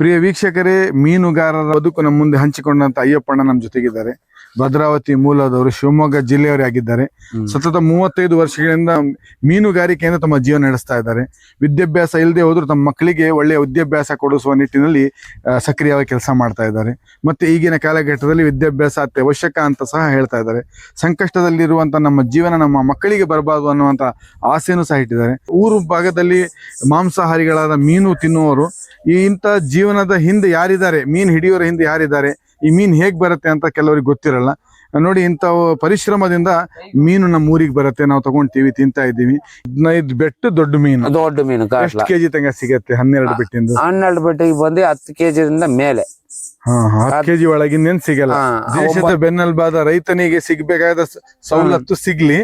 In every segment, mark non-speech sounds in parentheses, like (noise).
ಪ್ರಿಯ ವೀಕ್ಷಕರೇ ಮೀನುಗಾರರ ಬದುಕು ನಮ್ಮ ಮುಂದೆ ಹಂಚಿಕೊಂಡಂತ ಅಯ್ಯಪ್ಪಣ್ಣ ನಮ್ಮ ಜೊತೆಗಿದ್ದಾರೆ. ಭದ್ರಾವತಿ ಮೂಲದವರು ಶಿವಮೊಗ್ಗ ಜಿಲ್ಲೆಯವರೇ ಆಗಿದ್ದಾರೆ. ಸತತ ಮೂವತ್ತೈದು ವರ್ಷಗಳಿಂದ ಮೀನುಗಾರಿಕೆಯಿಂದ ತಮ್ಮ ಜೀವನ ನಡೆಸ್ತಾ ಇದ್ದಾರೆ. ವಿದ್ಯಾಭ್ಯಾಸ ಇಲ್ಲದೆ ಹೋದ್ರು ತಮ್ಮ ಮಕ್ಕಳಿಗೆ ಒಳ್ಳೆಯ ವಿದ್ಯಾಭ್ಯಾಸ ಕೊಡಿಸುವ ನಿಟ್ಟಿನಲ್ಲಿ ಸಕ್ರಿಯವಾಗಿ ಕೆಲಸ ಮಾಡ್ತಾ ಇದ್ದಾರೆ. ಮತ್ತೆ ಈಗಿನ ಕಾಲಘಟ್ಟದಲ್ಲಿ ವಿದ್ಯಾಭ್ಯಾಸ ಅತ್ಯವಶ್ಯಕ ಅಂತ ಸಹ ಹೇಳ್ತಾ ಇದ್ದಾರೆ. ಸಂಕಷ್ಟದಲ್ಲಿರುವಂಥ ನಮ್ಮ ಜೀವನ ನಮ್ಮ ಮಕ್ಕಳಿಗೆ ಬರಬಾರದು ಅನ್ನುವಂತ ಆಸೆನೂ ಸಹ ಇಟ್ಟಿದ್ದಾರೆ. ಊರು ಭಾಗದಲ್ಲಿ ಮಾಂಸಾಹಾರಿಗಳಾದ ಮೀನು ತಿನ್ನುವವರು ಈ ಇಂಥ ಜೀವನದ ಹಿಂದೆ ಯಾರಿದ್ದಾರೆ ಮೀನು ಹಿಡಿಯೋರ ಹಿಂದೆ ಯಾರಿದ್ದಾರೆ ಈ ಮೀನು ಹೇಗ್ ಬರುತ್ತೆ ಅಂತ ಕೆಲವರಿಗೆ ಗೊತ್ತಿರಲ್ಲ. ನೋಡಿ ಇಂಥ ಪರಿಶ್ರಮದಿಂದ ಮೀನು ನಮ್ಮ ಊರಿಗೆ ಬರುತ್ತೆ. ನಾವು ತಗೊಂತೀವಿ ತಿಂತಾ ಇದ್ದೀವಿ. ಹದಿನೈದು ಬೆಟ್ಟು ದೊಡ್ಡ ಮೀನು. ದೊಡ್ಡ ಮೀನು ಎಷ್ಟು ಕೆಜಿ ತಂಗ ಸಿಗತ್ತೆ? ಹನ್ನೆರಡು ಬೆಟ್ಟಿಂದ. ಹನ್ನೆರಡು ಬೆಟ್ಟಿಗೆ ಬಂದು ಹತ್ತು ಕೆಜಿಯಿಂದ ಮೇಲೆ. ಹತ್ತು ಕೆಜಿ ಒಳಗಿಂದೇನ್ ಸಿಗಲ್ಲ. ದೇಶದ ಬೆನ್ನೆಲುಬಾದ ರೈತನಿಗೆ ಸಿಗ್ಬೇಕಾದ ಸವಲತ್ತು ಸಿಗ್ಲಿ.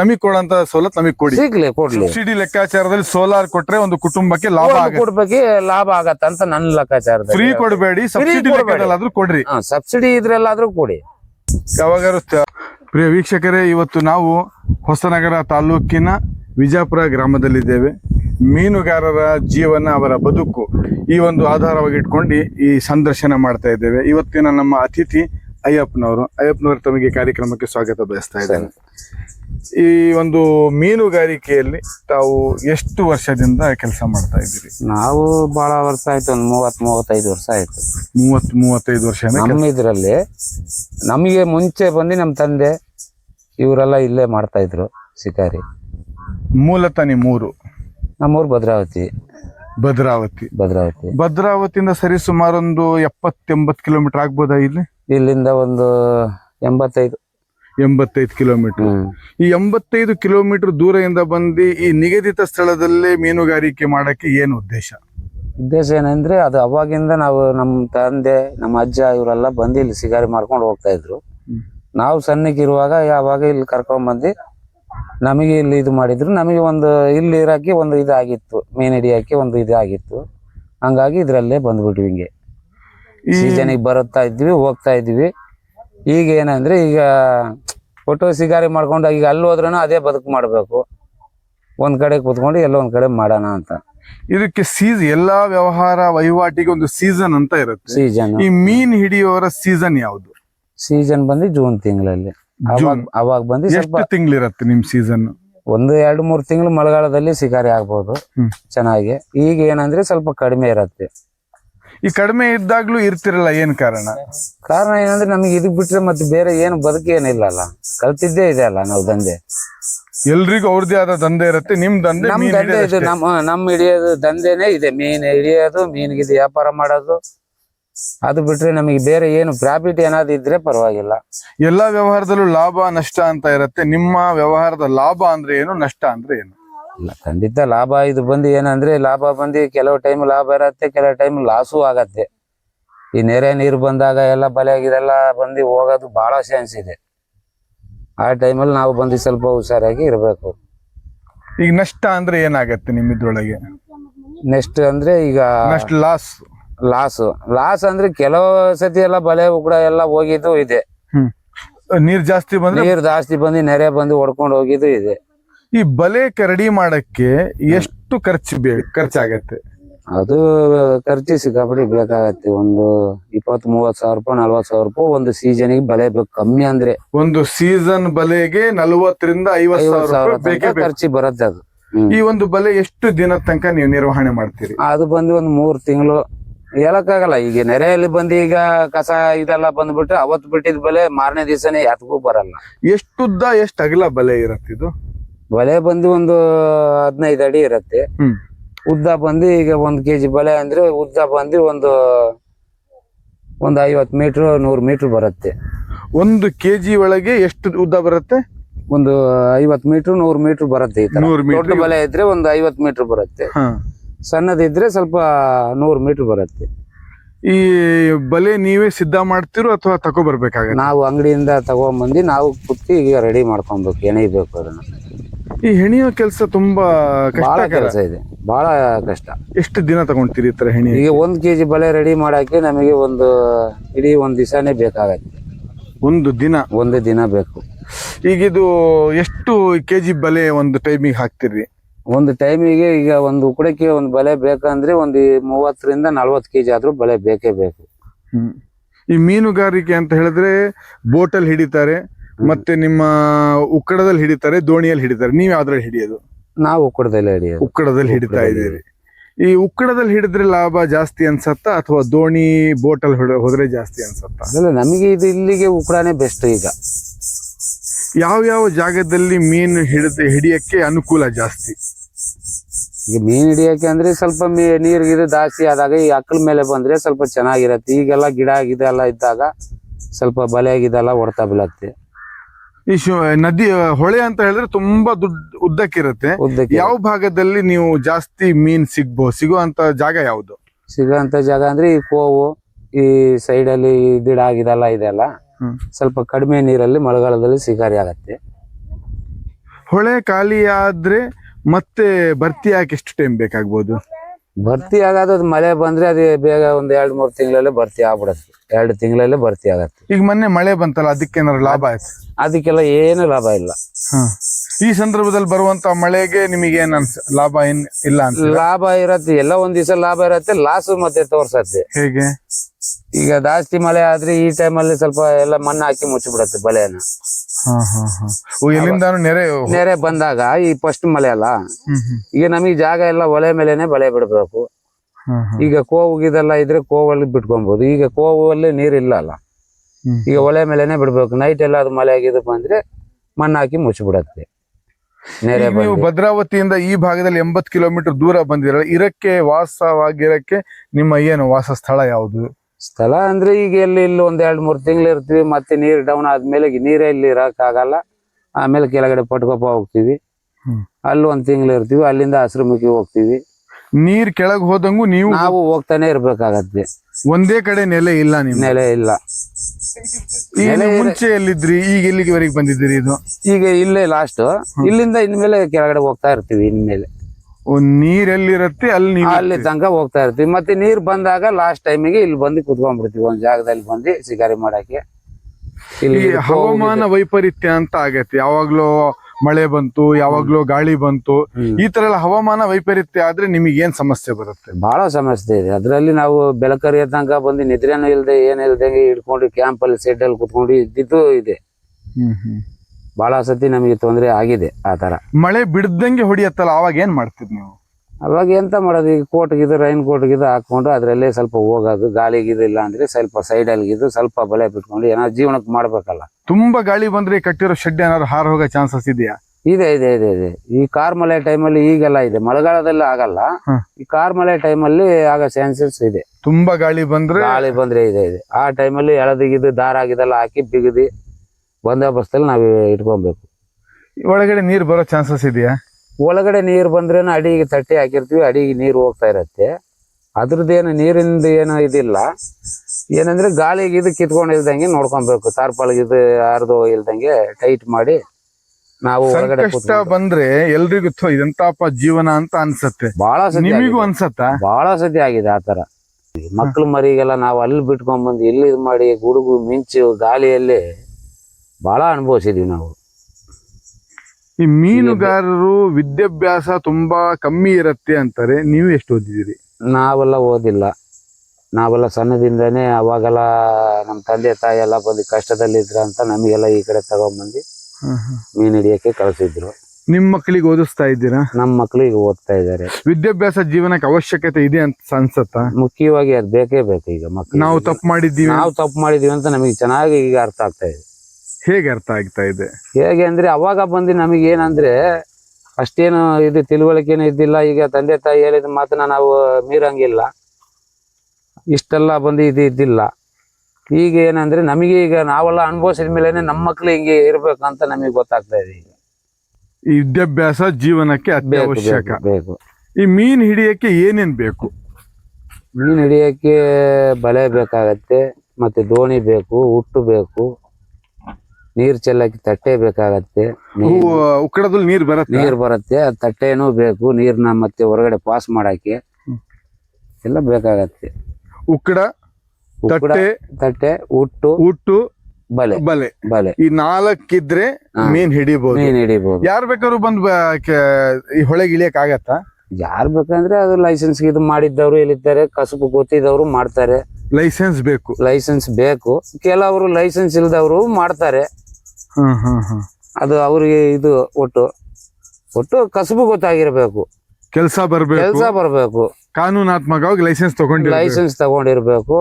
ನಮಗ್ ಕೊಡಂತ ಸವಲತ್ ನಮಗ್ ಕೊಡಿ. ಸಿಗ್ಲಿ ಕೊಡ್ಲಿ. ಸಬ್ಸಿಡಿ ಲೆಕ್ಕಾಚಾರದಲ್ಲಿ ಸೋಲಾರ್ ಕೊಟ್ರೆ ಒಂದು ಕುಟುಂಬಕ್ಕೆ ಲಾಭ ಆಗುತ್ತೆ. ಕುಟುಂಬಕ್ಕೆ ಲಾಭ ಆಗತ್ತಂತ ನನ್ನ ಲೆಕ್ಕಾಚಾರ ಫ್ರೀ ಕೊಡಬೇಡಿ ಸಬ್ಸಿಡಿ. ಲೆಕ್ಕದಲ್ಲಾದ್ರೂ ಕೊಡ್ರಿ. ಸಬ್ಸಿಡಿ ಇದ್ರಲ್ಲಾದ್ರೂ ಕೊಡಿ. ಯಾವಾಗ ಪ್ರಿಯ ವೀಕ್ಷಕರೇ ಇವತ್ತು ನಾವು ಹೊಸನಗರ ತಾಲೂಕಿನ ವಿಜಾಪುರ ಗ್ರಾಮದಲ್ಲಿದ್ದೇವೆ. ಮೀನುಗಾರರ ಜೀವನ ಅವರ ಬದುಕು ಈ ಒಂದು ಆಧಾರವಾಗಿ ಇಟ್ಕೊಂಡು ಈ ಸಂದರ್ಶನ ಮಾಡ್ತಾ ಇದ್ದೇವೆ. ಇವತ್ತಿನ ನಮ್ಮ ಅತಿಥಿ ಅಯ್ಯಪ್ಪನವರು. ಅಯ್ಯಪ್ಪನವರು ತಮಗೆ ಕಾರ್ಯಕ್ರಮಕ್ಕೆ ಸ್ವಾಗತ ಬಯಸ್ತಾ ಇದ್ದೇನೆ. ಈ ಒಂದು ಮೀನುಗಾರಿಕೆಯಲ್ಲಿ ತಾವು ಎಷ್ಟು ವರ್ಷದಿಂದ ಕೆಲಸ ಮಾಡ್ತಾ ಇದ್ದೀರಿ? ನಾವು ಬಹಳ ವರ್ಷ ಆಯ್ತು ಒಂದು ಮೂವತ್ ಮೂವತ್ತೈದು ವರ್ಷ ಆಯ್ತು. ಮೂವತ್ ಮೂವತ್ತೈದು ವರ್ಷ ನಮ್ಮ ಇದರಲ್ಲಿ ನಮಗೆ ಮುಂಚೆ ಬಂದು ನಮ್ಮ ತಂದೆ ಇವರೆಲ್ಲ ಇಲ್ಲೇ ಮಾಡ್ತಾ ಇದ್ರು ಶಿಕಾರಿ. ಮೂಲತಃ ನಿಮ್ಮೂರು. ನಮ್ಮೂರು ಭದ್ರಾವತಿ. ಭದ್ರಾವತಿ. ಭದ್ರಾವತಿ. ಭದ್ರಾವತಿಯಿಂದ ಸರಿ ಸುಮಾರು ಒಂದು ಎಪ್ಪತ್ತೆಂಬತ್ತು ಕಿಲೋಮೀಟರ್ ಆಗ್ಬೋದ ಇಲ್ಲಿ? ಇಲ್ಲಿಂದ ಒಂದು ಎಂಬತ್ತೈದು. ಎಂಬತ್ತೈದು ಕಿಲೋಮೀಟರ್. ಈ ಎಂಬತ್ತೈದು ಕಿಲೋಮೀಟರ್ ದೂರದಿಂದ ಬಂದು ಈ ನಿಗದಿತ ಸ್ಥಳದಲ್ಲಿ ಮೀನುಗಾರಿಕೆ ಮಾಡಕ್ಕೆ ಏನು ಉದ್ದೇಶ? ಉದ್ದೇಶ ಏನಂದ್ರೆ ಅದು ಅವಾಗಿಂದ ನಾವು ನಮ್ಮ ತಂದೆ ನಮ್ಮ ಅಜ್ಜ ಇವರೆಲ್ಲ ಬಂದು ಇಲ್ಲಿ ಸಿಗಾರಿ ಮಾಡ್ಕೊಂಡು ಹೋಗ್ತಾ ಇದ್ರು. ನಾವು ಸಣ್ಣಕ್ಕಿರುವಾಗ ಯಾವಾಗ ಇಲ್ಲಿ ಕರ್ಕೊಂಡ್ ಬಂದು ನಮಗೆ ಇಲ್ಲಿ ಇದು ಮಾಡಿದ್ರು. ನಮಗೆ ಒಂದು ಇಲ್ಲಿ ಇರಕ್ಕೆ ಒಂದು ಇದಾಗಿತ್ತು. ಮೀನ್ ಹಿಡಿಯೋಕ್ಕೆ ಒಂದು ಇದಾಗಿತ್ತು. ಹಂಗಾಗಿ ಇದರಲ್ಲೇ ಬಂದ್ಬಿಟ್ವಿ ಹಿಂಗೆ. ಸೀಸನಿಗೆ ಬರುತ್ತಾ ಇದ್ವಿ ಹೋಗ್ತಾ ಇದ್ವಿ. ಈಗ ಏನಂದ್ರೆ ಈಗ ಒಟ್ಟು ಸಿಗಾರಿ ಮಾಡ್ಕೊಂಡು ಈಗ ಅಲ್ಲಿ ಹೋದ್ರೂ ಅದೇ ಬದುಕು ಮಾಡಬೇಕು. ಒಂದ್ ಕಡೆ ಕೂತ್ಕೊಂಡು ಎಲ್ಲ ಒಂದ್ ಕಡೆ ಮಾಡೋಣ ಅಂತ. ಇದಕ್ಕೆ ಸೀಸ್ ಎಲ್ಲಾ ವ್ಯವಹಾರ ವಹಿವಾಟಿಗೆ ಒಂದು ಸೀಸನ್ ಅಂತ ಇರುತ್ತೆ. ಸೀಸನ್ ಈ ಮೀನ್ ಹಿಡಿಯೋರ ಸೀಸನ್ ಯಾವುದು? ಸೀಸನ್ ಬಂದು ಜೂನ್ ತಿಂಗಳಲ್ಲಿ. ಜೂನ್. ಅವಾಗ ಬಂದು ಸ್ವಲ್ಪ ಎಷ್ಟು ತಿಂಗಳಿರತ್ತೆ ನಿಮ್ ಸೀಸನ್ ಒಂದು ಎರಡು ಮೂರು ತಿಂಗಳು ಮಳೆಗಾಲದಲ್ಲಿ ಶಿಕಾರಿ ಆಗ್ಬೋದು. ಚೆನ್ನಾಗಿ. ಈಗ ಏನಂದ್ರೆ ಸ್ವಲ್ಪ ಕಡಿಮೆ ಇರತ್ತೆ. ಈ ಕಡಿಮೆ ಇದ್ದಾಗ್ಲೂ ಇರ್ತಿರಲ್ಲ ಏನ್ ಕಾರಣ? ಕಾರಣ ಏನಂದ್ರೆ ನಮಗೆ ಇದಕ್ ಬಿಟ್ರೆ ಮತ್ತೆ ಬೇರೆ ಏನು ಬದುಕೇನಿಲ್ಲ ಏನಿಲ್ಲಲ್ಲ ಕಲ್ತಿದ್ದೇ ಇದೆ ಅಲ್ಲ ನಾವು ದಂಧೆ. ಎಲ್ರಿಗೂ ಅವ್ರದೇ ಆದ ದಂಧೆ ಇರುತ್ತೆ ನಿಮ್ ದಂಧೆ ನಮ್ ಮೀನ್ ದಂಧೆ ಇದು. ಹಿಡಿಯೋದಷ್ಟೇ. ನಮ್ಮ ನಮ್ ಹಿಡಿಯೋದು ದಂಧೆನೆ ಇದೆ. ಮೀನ್ ಹಿಡಿಯೋದು ಮೀನಿಗೆ ವ್ಯಾಪಾರ ಮಾಡೋದು ಅದು ಬಿಟ್ರೆ ನಮಗೆ ಬೇರೆ ಏನು ಪ್ರಾಫಿಟ್ ಏನಾದ್ರು ಇದ್ರೆ ಪರವಾಗಿಲ್ಲ. ಎಲ್ಲಾ ವ್ಯವಹಾರದಲ್ಲೂ ಲಾಭ ನಷ್ಟ ಅಂತ ಇರತ್ತೆ. ನಿಮ್ಮ ವ್ಯವಹಾರದ ಲಾಭ ಅಂದ್ರೆ ಏನು ನಷ್ಟ ಅಂದ್ರೆ ಏನು? ಇಲ್ಲ ಖಂಡಿತ ಲಾಭ. ಇದು ಬಂದು ಏನಂದ್ರೆ ಲಾಭ ಬಂದು ಕೆಲವು ಟೈಮ್ ಲಾಭ ಇರತ್ತೆ ಕೆಲವು ಟೈಮ್ ಲಾಸು ಆಗತ್ತೆ. ಈ ನೆರೆ ನೀರು ಬಂದಾಗ ಎಲ್ಲ ಬಲೆ ಇದೆಲ್ಲ ಬಂದು ಹೋಗೋದು ಬಹಳ ಚಾನ್ಸ್ ಇದೆ. ಆ ಟೈಮಲ್ಲಿ ನಾವು ಬಂದು ಸ್ವಲ್ಪ ಹುಷಾರಾಗಿ ಇರಬೇಕು. ಈಗ ನಷ್ಟ ಅಂದ್ರೆ ಏನಾಗತ್ತೆ ನಿಮ್ಮಿದ್ರೊಳಗೆ? ನೆಕ್ಸ್ಟ್ ಅಂದ್ರೆ ಈಗ ನಷ್ಟ ಲಾಸ್ ಲಾಸ್ ಲಾಸ್ ಅಂದ್ರೆ ಕೆಲವು ಸತಿ ಎಲ್ಲ ಬಲೆ ಕೂಡ ಎಲ್ಲ ಹೋಗಿದ್ದು ಇದೆ. ನೀರ್ ಜಾಸ್ತಿ ಬಂದ್ರೆ ನೀರ್ ಜಾಸ್ತಿ ಬಂದು ನೆರೆ ಬಂದು ಹೊಡ್ಕೊಂಡು ಹೋಗಿದ್ದು ಇದೆ. ಈ ಬಲೆ ಕರಡಿ ಮಾಡಕ್ಕೆ ಎಷ್ಟು ಖರ್ಚು ಖರ್ಚಾಗತ್ತೆ? ಅದು ಖರ್ಚು ಸಿಕ್ಕಾಪಡಿ ಬೇಕಾಗತ್ತೆ. ಒಂದು ಇಪ್ಪತ್ ಮೂವತ್ ಸಾವಿರ ರೂಪಾಯಿ ನಲ್ವತ್ ಸಾವಿರ ರೂಪಾಯಿ ಒಂದು ಸೀಸನ್ಗೆ ಬಲೆ ಬೇಕು. ಕಮ್ಮಿ ಅಂದ್ರೆ ಒಂದು ಸೀಸನ್ ಬಲೆಗೆ ನಲ್ವತ್ತರಿಂದ ಐವತ್ ಸಾವಿರ ಖರ್ಚು ಬರುತ್ತೆ ಅದು. ಈ ಒಂದು ಬಲೆ ಎಷ್ಟು ದಿನದ ತನಕ ನೀವು ನಿರ್ವಹಣೆ ಮಾಡ್ತೀರಿ? ಅದು ಬಂದು ಒಂದು ಮೂರ್ ತಿಂಗಳು ಹೇಳಕ್ಕಾಗಲ್ಲ. ಈಗ ನೆರೆಯಲ್ಲಿ ಬಂದು ಈಗ ಕಸ ಇದೆಲ್ಲ ಬಂದ್ಬಿಟ್ಟು ಅವತ್ ಬಿಟ್ಟಿದ್ ಬಲೆ ಮಾರನೇ ದಿವಸನೇ ಯಾತಕ್ಕೂ ಬರಲ್ಲ. ಎಷ್ಟುದ್ದ ಎಷ್ಟು ಅಗಲ ಬಲೆ ಇರತ್ತೆ ಇದು? ಬಲೆ ಬಂದು ಒಂದು ಹದಿನೈದು ಅಡಿ ಇರತ್ತೆ. ಹ್ಮ್. ಉದ್ದ ಬಂದು ಈಗ ಒಂದ್ ಕೆಜಿ ಬಲೆ ಅಂದ್ರೆ ಉದ್ದ ಬಂದು ಒಂದು ಒಂದು ಐವತ್ ಮೀಟರ್ ನೂರ್ ಮೀಟರ್ ಬರುತ್ತೆ. ಒಂದು ಕೆಜಿ ಒಳಗೆ ಎಷ್ಟು ಉದ್ದ ಬರುತ್ತೆ? ಒಂದು ಐವತ್ ಮೀಟರ್ ನೂರ್ ಮೀಟರ್ ಬರುತ್ತೆ ಈ ತರ. ನೂರು ದೊಡ್ಡ ಬಲೆ ಇದ್ರೆ ಒಂದು ಐವತ್ ಮೀಟರ್ ಬರುತ್ತೆ. ಹಾ. ಸಣ್ಣದಿದ್ರೆ ಸ್ವಲ್ಪ ನೂರು ಮೀಟರ್ ಬರುತ್ತೆ. ಈ ಬಲೆ ನೀವೇ ಸಿದ್ಧ ಮಾಡ್ತಿರೋ ಅಥವಾ ತಗೋ ಬರ್ಬೇಕಾಗ ನಾವು ಅಂಗಡಿಯಿಂದ ತಗೊಂಬಂದು ನಾವು ಕುತ್ತಿ ಈಗ ರೆಡಿ ಮಾಡ್ಕೊಬೇಕು ಎಣಿಬೇಕು ಅದನ್ನ. ಈ ಹೆಣಿಯೋ ಕೆಲಸ ತುಂಬಾ ಬಹಳ ಕೆಲಸ ಇದೆ ಬಹಳ ಕಷ್ಟ. ಎಷ್ಟು ದಿನ ತಗೊಂತೀರಿ ಈ ತರ ಹೆಣಿ? ಈಗ ಒಂದ್ ಕೆಜಿ ಬಲೆ ರೆಡಿ ಮಾಡಕ್ಕೆ ನಮಗೆ ಒಂದು ಇಡೀ ಒಂದ್ ದಿವಸನೇ ಬೇಕಾಗತ್ತೆ. ಒಂದು ದಿನ? ಒಂದೇ ದಿನ ಬೇಕು. ಈಗ ಇದು ಎಷ್ಟು ಕೆಜಿ ಬಲೆ ಒಂದು ಟೈಮಿಗೆ ಹಾಕ್ತಿರಿ? ಒಂದು ಟೈಮಿಗೆ ಈಗ ಒಂದು ಉಕ್ಕಡಕ್ಕೆ ಒಂದು ಬಲೆ ಬೇಕಂದ್ರೆ ಒಂದು ಮೂವತ್ತರಿಂದ ನಲ್ವತ್ತು ಕೆಜಿ ಆದ್ರೂ ಬಲೆ ಬೇಕೇ ಬೇಕು. ಹ್ಮ್. ಈ ಮೀನುಗಾರಿಕೆ ಅಂತ ಹೇಳಿದ್ರೆ ಬೋಟಲ್ಲಿ ಹಿಡಿತಾರೆ ಮತ್ತೆ ನಿಮ್ಮ ಉಕ್ಕಡದಲ್ಲಿ ಹಿಡಿತಾರೆ ದೋಣಿಯಲ್ಲಿ ಹಿಡಿತಾರೆ. ನೀವ್ ಯಾವ್ದ್ರಲ್ಲಿ ಹಿಡಿಯೋದು? ನಾವು ಉಕ್ಕಡದಲ್ಲಿ ಹಿಡಿಯೋದು. ಉಕ್ಕಡದಲ್ಲಿ ಹಿಡಿತಾ ಇದ್ದೀವಿ ಇದ್ದೀರಿ. ಈ ಉಕ್ಕಡದಲ್ಲಿ ಹಿಡಿದ್ರೆ ಲಾಭ ಜಾಸ್ತಿ ಅನ್ಸತ್ತಾ ಅಥವಾ ದೋಣಿ ಬೋಟಲ್ ಹೋದ್ರೆ ಜಾಸ್ತಿ ಅನ್ಸತ್ತಾ? ನಮಗೆ ಇದು ಇಲ್ಲಿಗೆ ಉಕ್ಕಡನೇ ಬೆಸ್ಟ್ ಈಗ. ಯಾವ ಯಾವ ಜಾಗದಲ್ಲಿ ಮೀನು ಹಿಡಿದ ಹಿಡಿಯಕ್ಕೆ ಅನುಕೂಲ ಜಾಸ್ತಿ? ಈಗ ಮೀನ್ ಹಿಡಿಯಕ್ಕೆ ಅಂದ್ರೆ ಸ್ವಲ್ಪ ಮೀ ನೀರ್ ಗಿರು ಜಾಸ್ತಿ ಆದಾಗ ಈ ಅಕ್ಕಳ ಮೇಲೆ ಬಂದ್ರೆ ಸ್ವಲ್ಪ ಚೆನ್ನಾಗಿರತ್ತೆ. ಈಗೆಲ್ಲ ಗಿಡ ಗಿಡ ಎಲ್ಲ ಇದ್ದಾಗ ಸ್ವಲ್ಪ ಬಲೆ ಗಿದೆಲ್ಲ ಹೊಡ್ತಾ ಬೀಳತ್ತೆ. ಈ ಶು- ನದಿ ಹೊಳೆ ಅಂತ ಹೇಳಿದ್ರೆ ತುಂಬಾ ದುಡ್ಡು ಉದ್ದಕ್ಕಿರುತ್ತೆ. ಉದ್ದಕ್ಕೆ ಯಾವ ಭಾಗದಲ್ಲಿ ನೀವು ಜಾಸ್ತಿ ಮೀನ್ ಸಿಗ್ಬಹುದು ಸಿಗುವಂತ ಜಾಗ ಯಾವುದು? ಸಿಗುವಂತ ಜಾಗ ಅಂದ್ರೆ ಈ ಕೋವು ಈ ಸೈಡ್ ಅಲ್ಲಿ ಗಿಡ ಗಿದೆಲ್ಲ ಇದೆಲ್ಲ ಸ್ವಲ್ಪ ಕಡಿಮೆ ನೀರಲ್ಲಿ ಮಳೆಗಾಲದಲ್ಲಿ ಶಿಕಾರಿ ಆಗತ್ತೆ. ಹೊಳೆ ಖಾಲಿ ಆದ್ರೆ ಮತ್ತೆ ಭರ್ತಿ ಯಾಕೆ ಎಷ್ಟು ಟೈಮ್ ಬೇಕಾಗ್ಬೋದು? ಭರ್ತಿ ಆಗೋದು ಅದು ಮಳೆ ಬಂದ್ರೆ ಅದು ಬೇಗ ಒಂದ್ ಎರಡ್ ಮೂರ್ ತಿಂಗಳಲ್ಲೇ ಭರ್ತಿ ಆಗ್ಬಿಡತ್ತೆ. ಎರಡು ತಿಂಗಳಲ್ಲೇ ಭರ್ತಿ ಆಗತ್ತೆ. ಈಗ ಮೊನ್ನೆ ಮಳೆ ಬಂತಲ್ಲ ಅದಕ್ಕೆ ಏನಾದ್ರು ಲಾಭ ಆಯ್ತು? ಅದಕ್ಕೆಲ್ಲ ಏನು ಲಾಭ ಇಲ್ಲ. ಹ. ಈ ಸಂದರ್ಭದಲ್ಲಿ ಬರುವಂತ ಮಳೆಗೆ ನಿಮಗೆ ಏನ್ ಅನ್ಸ ಲಾಭ ಏನ್ ಇಲ್ಲ ಅಂತ ಲಾಭ ಇರತ್ತೆ ಎಲ್ಲ ಒಂದ್ ದಿವಸ ಲಾಭ ಇರತ್ತೆ ಲಾಸ್ ಮತ್ತೆ ತೋರ್ಸತ್ತೆ. ಹೇಗೆ? ಈಗ ಜಾಸ್ತಿ ಮಳೆ ಆದ್ರೆ ಈ ಟೈಮ್ ಅಲ್ಲಿ ಸ್ವಲ್ಪ ಎಲ್ಲ ಮಣ್ಣು ಹಾಕಿ ಮುಚ್ಚಿಬಿಡತ್ತೆ ಬಿಡತ್ತೆ ಓ ಎಲ್ಲಿಂದಾನು ನೆರೆ ನೆರೆ ಬಂದಾಗ ಈ ಫಸ್ಟ್ ಮಳೆ ಅಲ್ಲ ಈಗ ನಮಗೆ ಜಾಗ ಎಲ್ಲ ಒಲೆ ಮೇಲೆನೆ ಬಲೆ ಬಿಡ್ಬೇಕು. ಈಗ ಕೋವು ಇದೆಲ್ಲ ಇದ್ರೆ ಕೋವಲ್ಲಿ ಬಿಟ್ಕೊಬಹುದು ಈಗ ಕೋವಲ್ಲಿ ನೀರಿಲ್ಲ ಅಲ್ಲ. ಈಗ ಒಲೆ ಮೇಲೆನೆ ಬಿಡ್ಬೇಕು. ನೈಟ್ ಎಲ್ಲ ಅದು ಮಳೆ ಆಗಿದ್ದು ಬಂದ್ರೆ ಮಣ್ಣು ಹಾಕಿ ಮುಚ್ಚಿಬಿಡತ್ತೆ. ಈಗ ನೀವು ಭದ್ರಾವತಿಯಿಂದ ಈ ಭಾಗದಲ್ಲಿ ಎಂಬತ್ ಕಿಲೋಮೀಟರ್ ದೂರ ಬಂದಿರಲ್ಲ ಇರಕ್ಕೆ ವಾಸವಾಗಿರಕ್ಕೆ ನಿಮ್ಮ ಏನು ವಾಸ ಸ್ಥಳ ಯಾವುದು? ಸ್ಥಳ ಅಂದ್ರೆ ಈಗ ಎಲ್ಲಿ ಇಲ್ಲಿ ಒಂದ್ ಎರಡ್ ಮೂರ್ ತಿಂಗಳು ಇರ್ತೀವಿ ಮತ್ತೆ ನೀರ್ ಡೌನ್ ಆದ್ಮೇಲೆ ನೀರೇ ಇಲ್ಲಿ ಇರಕ್ ಆಗಲ್ಲ ಆಮೇಲೆ ಕೆಳಗಡೆ ಪಟ್ಕೊಪ್ಪ ಹೋಗ್ತೀವಿ. ಅಲ್ಲಿ ಒಂದ್ ತಿಂಗಳು ಇರ್ತೀವಿ ಅಲ್ಲಿಂದ ಆಶ್ರಮಕ್ಕೆ ಹೋಗ್ತೀವಿ. ನೀರ್ ಕೆಳಗ್ ಹೋದಂಗು ನೀವು ನಾವು ಹೋಗ್ತಾನೆ ಇರ್ಬೇಕಾಗತ್ತೆ. ಒಂದೇ ಕಡೆ ನೆಲೆ ಇಲ್ಲ ನಿಮ್ ನೆಲೆ ಇಲ್ಲ. ಈಗ ನೆಲೆ ಇರ- ಮುಂಚೆ ಎಲ್ಲಿದ್ರಿ? ಈಗ ಎಲ್ಲಿಗೆವರೆಗೆ ಬಂದಿದ್ದೀರಿ ಇದು? ಈಗ ಇಲ್ಲೇ ಲಾಸ್ಟ್ ಇಲ್ಲಿಂದ ಇನ್ಮೇಲೆ ಕೆಳಗಡೆ ಹೋಗ್ತಾ ಇರ್ತೀವಿ ಇನ್ಮೇಲೆ. ಒಂದ್ ನೀರ್ ಎಲ್ಲಿರತ್ತೆ? ಅಲ್ಲಿ ನೀವು ಅಲ್ಲಿ ತನಕ ಹೋಗ್ತಾ ಇರ್ತೀವಿ. ಮತ್ತೆ ನೀರ್ ಬಂದಾಗ ಲಾಸ್ಟ್ ಟೈಮಿಗೆ ಇಲ್ಲಿ ಬಂದು ಕುತ್ಕೊಂಡ್ಬಿಡ್ತೀವಿ. ಒಂದ್ ಜಾಗದಲ್ಲಿ ಬಂದು ಶಿಕಾರಿ ಮಾಡಕ್ಕೆ. ಈ ಇಲ್ಲಿ ಹವಾಮಾನ ವೈಪರೀತ್ಯ ಅಂತ ಆಗತ್ತೆ. ಯಾವಾಗ್ಲೂ ಮಳೆ ಬಂತು ಯಾವಾಗ್ಲೂ ಗಾಳಿ ಬಂತು ಈ ತರ ಎಲ್ಲ ಹವಾಮಾನ ವೈಪರೀತ್ಯ ಆದ್ರೆ ನಿಮಗೆ ಏನ್ ಸಮಸ್ಯೆ ಬರುತ್ತೆ? ಬಹಳ ಸಮಸ್ಯೆ ಇದೆ. ಅದ್ರಲ್ಲಿ ನಾವು ಬೆಳಕರಿಯ ತನಕ ಬಂದು ನಿದ್ರೆನೂ ಇಲ್ಲದೆ ಹಿಡ್ಕೊಂಡು ಕ್ಯಾಂಪ್ ಅಲ್ಲಿ ಸೆಡ್ ಅಲ್ಲಿ ಕುತ್ಕೊಂಡು ಇದ್ದಿದ್ದು ಇದೆ. ಬಹಳ ಸತಿ ನಮಗೆ ತೊಂದರೆ ಆಗಿದೆ ಆ ತರ. ಮಳೆ ಬಿಡ್ದಂಗೆ ಹೊಡಿಯತ್ತಲ್ಲ ಅವಾಗ ಏನ್ ಮಾಡ್ತಿದ್ ನೀವು? ಅವಾಗ ಎಂತ ಮಾಡೋದು? ಈಗ ಕೋಟ್ ಗಿದು ರೈನ್ ಕೋಟ್ ಗಿದು ಹಾಕೊಂಡು ಅದ್ರಲ್ಲೇ ಸ್ವಲ್ಪ ಹೋಗೋದು ಗಾಳಿ ಗಿದು ಇಲ್ಲ ಅಂದ್ರೆ ಸ್ವಲ್ಪ ಸೈಡ್ ಅಲ್ಲಿ ಗಿದ್ದು ಸ್ವಲ್ಪ ಬಲೆ ಬಿಟ್ಕೊಂಡು ಏನಾದ್ರು ಜೀವನಕ್ಕೆ ಮಾಡ್ಬೇಕಲ್ಲ. ತುಂಬಾ ಗಾಳಿ ಬಂದ್ರೆ ಕಟ್ಟಿರೋ ಶೆಡ್ ಏನಾದ್ರು ಹಾರ್ ಹೋಗೋ ಚಾನ್ಸಸ್ ಇದೆಯಾ? ಇದೆ ಇದೆ ಇದೆ ಇದೆ. ಈ ಕಾರ್ ಮಳೆ ಟೈಮಲ್ಲಿ ಈಗೆಲ್ಲ ಇದೆ. ಮಳೆಗಾಲದಲ್ಲಿ ಆಗಲ್ಲ. ಈ ಕಾರ್ ಮಳೆ ಟೈಮಲ್ಲಿ ಆಗೋ ಚಾನ್ಸಸ್ ಇದೆ. ತುಂಬಾ ಗಾಳಿ ಬಂದ್ರೆ ಗಾಳಿ ಬಂದ್ರೆ ಇದೆ ಇದೆ. ಆ ಟೈಮಲ್ಲಿ ಎಳದಿಗಿದ್ದು ದಾರ ಆಗಿದೆಲ್ಲ ಹಾಕಿ ಬಿಗಿದಿ ಬಂದೋಬಸ್ತಲ್ಲಿ ನಾವು ಇಟ್ಕೊಬೇಕು. ಒಳಗಡೆ ನೀರ್ ಬರೋ ಚಾನ್ಸಸ್ ಇದೆಯಾ? ಒಳಗಡೆ ನೀರು ಬಂದ್ರೆ ಅಡಿಗೆ ತಟ್ಟಿ ಹಾಕಿರ್ತೀವಿ ಅಡಿಗೆ ನೀರು ಹೋಗ್ತಾ ಇರತ್ತೆ. ಅದ್ರದ್ದೇನು ನೀರಿಂದ ಏನು ಇದಿಲ್ಲ. ಏನಂದ್ರೆ ಗಾಳಿಗೆ ಇದು ಕಿತ್ಕೊಂಡು ಇಲ್ದಂಗೆ ನೋಡ್ಕೊಬೇಕು. ತಾರ್ಪಾಳಿಗೆ ಇದು ಹರಿದು ಇಲ್ದಂಗೆ ಟೈಟ್ ಮಾಡಿ ನಾವು ಒಳಗಡೆ ಸಂಕಷ್ಟ ಬಂದ್ರೆ ಎಲ್ರಿಗೂ ಇದಂತಪ್ಪ ಜೀವನ ಅಂತ ಅನ್ಸತ್ತೆ. ಬಹಳ ನಿಮಗೂ ಅನ್ಸತ್ತ. ಬಹಳ ಸತಿ ಆಗಿದೆ ಆತರ ಮಕ್ಳು ಮರಿಗೆಲ್ಲ ನಾವು ಅಲ್ಲಿ ಬಿಟ್ಕೊಂಡ್ ಬಂದು ಇಲ್ಲಿ ಇದು ಮಾಡಿ ಗುಡುಗು ಮಿಂಚು ಗಾಳಿಯಲ್ಲಿ ಬಹಳ ಅನುಭವಿಸಿದೀವಿ ನಾವು. ಈ ಮೀನುಗಾರರು ವಿದ್ಯಾಭ್ಯಾಸ ತುಂಬಾ ಕಮ್ಮಿ ಇರತ್ತೆ ಅಂತಾರೆ. ನೀವು ಎಷ್ಟು ಓದಿದ್ದೀರಿ? ನಾವೆಲ್ಲ ಓದಿಲ್ಲ. ನಾವೆಲ್ಲ ಸಣ್ಣದಿಂದನೇ ಅವಾಗೆಲ್ಲ ನಮ್ಮ ತಂದೆ ತಾಯಿ ಎಲ್ಲ ಬಂದು ಕಷ್ಟದಲ್ಲಿದ್ರ ಅಂತ ನಮಗೆಲ್ಲ ಈ ಕಡೆ ತಗೊಂಡ್ಬಂದು ಮೀನ್ ಹಿಡಿಯಕ್ಕೆ ಕಳಿಸಿದ್ರು. ನಿಮ್ ಮಕ್ಕಳಿಗೆ ಓದಿಸ್ತಾ ಇದ್ದೀರಾ? ನಮ್ಮ ಮಕ್ಕಳಿಗೆ ಓದ್ತಾ ಇದ್ದಾರೆ. ವಿದ್ಯಾಭ್ಯಾಸ ಜೀವನಕ್ಕೆ ಅವಶ್ಯಕತೆ ಇದೆ ಅಂತ ಅನ್ಸತ್ತಾ? ಮುಖ್ಯವಾಗಿ ಅದು ಬೇಕೇ ಬೇಕು ಈಗ ಮಕ್ಕಳು ನಾವು ತಪ್ಪು ಮಾಡಿದ್ದೀವಿ ನಾವು ತಪ್ಪು ಮಾಡಿದೀವಿ ಅಂತ ನಮಗೆ ಚೆನ್ನಾಗಿ ಈಗ ಅರ್ಥ ಆಗ್ತಾ ಇದೆ. ಹೇಗೆ ಅರ್ಥ ಆಗ್ತಾ ಇದೆ? ಹೇಗೆ ಅಂದ್ರೆ ಅವಾಗ ಬಂದು ನಮಗೆ ಏನಂದ್ರೆ ಅಷ್ಟೇನು ಇದು ತಿಳುವಳಿಕೆನೂ ಇದ್ದಿಲ್ಲ. ಈಗ ತಂದೆ ತಾಯಿ ಹೇಳಿದ ಮಾತನ್ನ ನಾವು ಮೀರಂಗಿಲ್ಲ. ಇಷ್ಟೆಲ್ಲ ಬಂದು ಇದು ಇದ್ದಿಲ್ಲ. ಈಗ ಏನಂದ್ರೆ ನಮಗೆ ಈಗ ನಾವೆಲ್ಲ ಅನುಭವಿಸಿದ ಮೇಲೆ ನಮ್ಮ ಮಕ್ಳು ಹಿಂಗೆ ಅಂತ ನಮಗೆ ಗೊತ್ತಾಗ್ತಾ ಇದೆ ಈಗ. ವಿದ್ಯಾಭ್ಯಾಸ ಜೀವನಕ್ಕೆ ಅತ್ಯವಶ್ಯಕ. ಬೇಕು. ಈ ಮೀನ್ ಹಿಡಿಯಕ್ಕೆ ಏನೇನ್ ಬೇಕು? ಮೀನ್ ಹಿಡಿಯಕ್ಕೆ ಬಲೆ ಬೇಕಾಗತ್ತೆ ಮತ್ತೆ ದೋಣಿ ಬೇಕು ಹುಟ್ಟು ಬೇಕು. ನೀರ್ ಚೆಲ್ಲಕ್ಕೆ ತಟ್ಟೆ ಬೇಕಾಗತ್ತೆ. ಉಕ್ಕಡದಲ್ಲಿ ನೀರ್ ಬರತ್ತೆ? ನೀರ್ ಬರುತ್ತೆ ಆ ತಟ್ಟೆನೂ ಬೇಕು ನೀರ್ನ ಮತ್ತೆ ಹೊರಗಡೆ ಪಾಸ್ ಮಾಡಕ್ಕೆ ಎಲ್ಲ ಬೇಕಾಗತ್ತೆ. ಉಕ್ಕಡ ಉಕ್ಕಡ, ತಟ್ಟೆ ತಟ್ಟೆ ಹುಟ್ಟು ಉಟ್ಟು ಬಲೆ ಬಲೆ. ಬಲೆ. ಈ ನಾಲ್ಕಿದ್ರೆ. ಮೀನ್ ಹಿಡಿಬಹುದು ಮೀನ್ ಹಿಡಿಬಹುದು ಯಾರ್ ಬೇಕಾದ್ರು ಬಂದ್ ಬ- ಕೆ- ಈ ಹೊಳೆಗೆ ಇಳಿಯಕ್ ಆಗತ್ತಾ? ಯಾರ್ ಬೇಕಂದ್ರೆ ಅದು ಲೈಸೆನ್ಸ್ ಇದು ಮಾಡಿದ್ದವ್ರು ಇಲ್ಲಿದ್ದಾರೆ ಕಸುಬು ಗೊತ್ತಿದ್ದವ್ರು ಮಾಡ್ತಾರೆ. ಲೈಸೆನ್ಸ್ ಬೇಕು. ಲೈಸೆನ್ಸ್ ಬೇಕು. ಕೆಲವರು ಲೈಸೆನ್ಸ್ ಇಲ್ದವರು ಮಾಡ್ತಾರೆ. ಅದು ಅವ್ರಿಗೆ ಇದು ಒಟ್ಟು ಒಟ್ಟು ಕಸಬು ಗೊತ್ತಾಗಿರ್ಬೇಕು. ಕೆಲಸ ಬರ್ಬೇಕು. ಕೆಲಸ ಬರ್ಬೇಕು. ಕಾನೂನಾತ್ಮಕವಾಗಿ ಲೈಸೆನ್ಸ್ ತಗೊಂಡು ಲೈಸೆನ್ಸ್ ತಗೊಂಡಿರ್ಬೇಕು.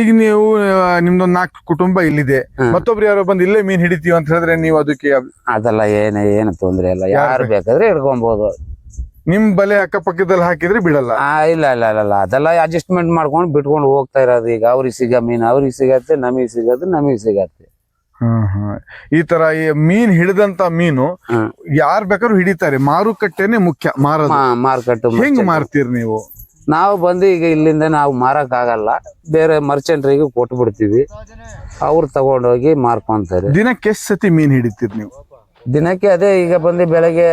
ಈಗ ನೀವು ನಿಮ್ದು ನಿಮ್ದೊಂದ್ ನಾಲ್ಕು ಕುಟುಂಬ ಇಲ್ಲಿದೆ. ಮತ್ತೊಬ್ರು ಯಾರೋ ಬಂದು ಇಲ್ಲೇ ಮೀನ್ ಹಿಡಿತೀವಿ ಅಂತ ಹೇಳಿದ್ರೆ ನೀವು ಅದಕ್ಕೆ ಅದೆಲ್ಲ ಏನ ಏನು ತೊಂದ್ರೆ ಇಲ್ಲ. ಯಾರು ಬೇಕಾದ್ರೆ ಹಿಡ್ಕೊಬಹುದು ನಿಮ್ ಬಲೆ ಅಕ್ಕಪಕ್ಕದಲ್ಲಿ ಹಾಕಿದ್ರೆ ಬಿಡಲ್ಲ. ಆ ಇಲ್ಲ ಇಲ್ಲ ಇಲ್ಲ ಅದೆಲ್ಲ ಅಡ್ಜಸ್ಟ್ಮೆಂಟ್ ಮಾಡ್ಕೊಂಡು ಬಿಟ್ಕೊಂಡು ಹೋಗ್ತಾ ಇರೋದು ಈಗ. ಅವ್ರಿಗೆ ಸಿಗ ಮೀನು ಅವ್ರಿಗೆ ಸಿಗತ್ತೆ ನಮಗೆ ಸಿಗತ್ತೆ ನಮಗೆ ಸಿಗತ್ತೆ. ಈ ತರ ಈ ಮೀನ್ ಹಿಡಿದಂತ ಮೀನು. ಯಾರ್ ಬೇಕಾದ್ರೂ ಹಿಡಿತಾರೆ. ಮಾರುಕಟ್ಟೆನೆ ಮುಖ್ಯ. ಮಾರೋದು. ಮಾ- ಮಾರ್ಕೆಟ್ ಹೆಂಗ್ ಮಾರ್ತೀರಿ ನೀವು? ನಾವು ಬಂದು ಈಗ ಇಲ್ಲಿಂದ ನಾವು ಮಾರಕ್ ಆಗಲ್ಲ ಬೇರೆ ಮರ್ಚೆಂಟ್ರಿಗೆ ಕೊಟ್ಟು ಬಿಡ್ತೀವಿ ಅವ್ರು ತಗೊಂಡೋಗಿ ಮಾರ್ಕೊಂತಾರೆ. ದಿನಕ್ಕೆ ಎಷ್ಟ್ ಸತಿ ಮೀನ್ ಹಿಡಿತೀರಿ ನೀವು? ದಿನಕ್ಕೆ ಅದೇ ಈಗ ಬಂದು ಬೆಳಗ್ಗೆ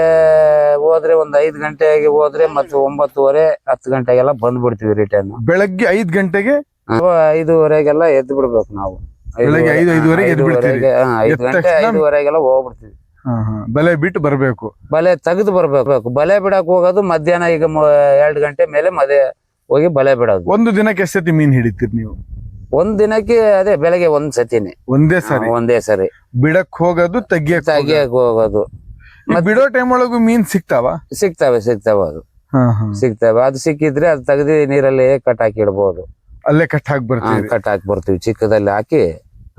ಹೋದ್ರೆ ಒಂದ್ ಐದ್ ಗಂಟೆಗೆ ಹೋದ್ರೆ ಮತ್ತೆ ಒಂಬತ್ತುವರೆ ಹತ್ತು ಗಂಟೆಗೆಲ್ಲ ಬಂದ್ಬಿಡ್ತೀವಿ ರಿಟರ್ನ್ ಬೆಳಗ್ಗೆ ಐದ್ ಗಂಟೆಗೆ? ಐದುವರೆಗೆಲ್ಲ ಎದ್ದು ಬಿಡ್ಬೇಕು ನಾವು. ಬೆಳಗ್ಗೆ ಐದು, ಐದುವರೆಗೆ ಎದ್ದು ಬಿಡ್ತೀರಿ? ಐದು ಗಂಟೆ ಐದುವರೆಗೆಲ್ಲ ಹೋಗ್ಬಿಡ್ತೀವಿ. ಹಾ ಹಾ. ಬಲೆ ಬಿಟ್ಟು ಬರಬೇಕು. ಬಲೆ ತೆಗೆದು ಬರ್ಬೇಕು. ಬಲೆ ಬಿಡಕ್ ಹೋಗೋದು ಮಧ್ಯಾಹ್ನ ಈಗ ಎರಡು ಗಂಟೆ ಮೇಲೆ ಮದೆ ಹೋಗಿ ಬಲೆ ಬಿಡೋದು. ಒಂದು ದಿನಕ್ಕೆ ಎಷ್ಟು ಸತಿ ಮೀನ್ ಹಿಡಿತೀರಿ ನೀವು? ಒಂದ್ ದಿನಕ್ಕೆ ಅದೇ ಬೆಳಗ್ಗೆ ಒಂದ್ ಸತಿನೇ. ಒಂದೇ ಸರಿ. ಹಾ, ಒಂದೇ ಸರಿ. ಬಿಡಕ್ ಹೋಗೋದು ತೆಗಿಯಕ್ ಹೋಗೋದು. ತೆಗಿಯಕ್ ಹೋಗೋದು. ಈ ಬಿಡೋ ಟೈಮ್ ಒಳಗು ಮೀನ್ ಸಿಗ್ತಾವ? ಸಿಗ್ತವೆ ಸಿಗ್ತವೆ ಅದು. ಹಾ ಹಾ. ಸಿಗ್ತವೆ. ಅದು ಸಿಕ್ಕಿದ್ರೆ ಅದು ತೆಗ್ದು ನೀರಲ್ಲಿ ಕಟ್ ಹಾಕಿ ಇಡ್ಬೋದು. ಅಲ್ಲೇ ಕಟ್ ಹಾಕಿ ಬರ್ತೀವಿ ಕಟ್ ಹಾಕಿ ಬರ್ತೀವಿ. ಚಿಕ್ಕದಲ್ಲಿ ಹಾಕಿ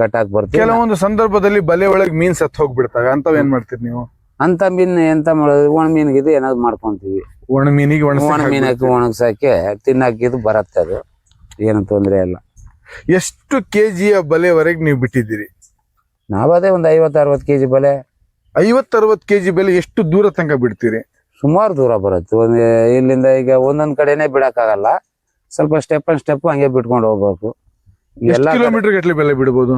ಕಟ್ ಹಾಕಿ ಬರ್ತೀವಿ. ಕೆಲವೊಂದು ಸಂದರ್ಭದಲ್ಲಿ ಬಲೆ ಒಳಗೆ ಮೀನ್ ಸತ್ ಹೋಗ್ಬಿಡ್ತಾವೆ. ಅಂತವ್ ಏನ್ ಮಾಡ್ತೀರಿ ನೀವು? ಅಂತ ಮೀನ್ ಎಂತ ಮಾಡೋದು ಒಣ ಮೀನ್ಗಿದು ಏನಾದ್ರು ಮಾಡ್ಕೊಂತೀವಿ. ಒಣ ಮೀನಿಗೆ ಒಣ ಮೀನಕ್ಕೆ ಮೀನ್ ಹಾಕಿ ಒಣಗ್ಸಾಕೆ ತಿನ್ನಕ್ಕಿದು ಬರತ್ತೆ ಅದು. ಏನು ತೊಂದ್ರೆ ಇಲ್ಲ. ಎಷ್ಟು ಕೆಜಿಯ ಬಲೆವರೆಗೆ ನೀವು ಬಿಟ್ಟಿದ್ದೀರಿ? ನಾವದೇ ಒಂದು ಐವತ್ತು ಅರವತ್ತು ಅರವತ್ ಕೆಜಿ ಬಲೆ. ಐವತ್ತು ಅರವತ್ತು ಕೆಜಿ ಬೆಲೆ ಎಷ್ಟು ದೂರ ತನಕ ಬಿಡ್ತೀರಿ? ಸುಮಾರು ದೂರ ಬರುತ್ತೆ. ಒಂದು ಇಲ್ಲಿಂದ ಈಗ ಒಂದೊಂದು ಕಡೆನೆ ಬಿಡಕ್ಕಾಗಲ್ಲ. ಸ್ವಲ್ಪ ಸ್ಟೆಪ್ ಅಂಡ್ ಸ್ಟೆಪ್ ಹಂಗೆ ಬಿಟ್ಕೊಂಡು ಹೋಗ್ಬೇಕು. ಎಲ್ಲ ಕಿಲೋಮೀಟರ್ ಗಟ್ಟಲೆ ಬೆಲೆ ಬಿಡ್ಬೋದು?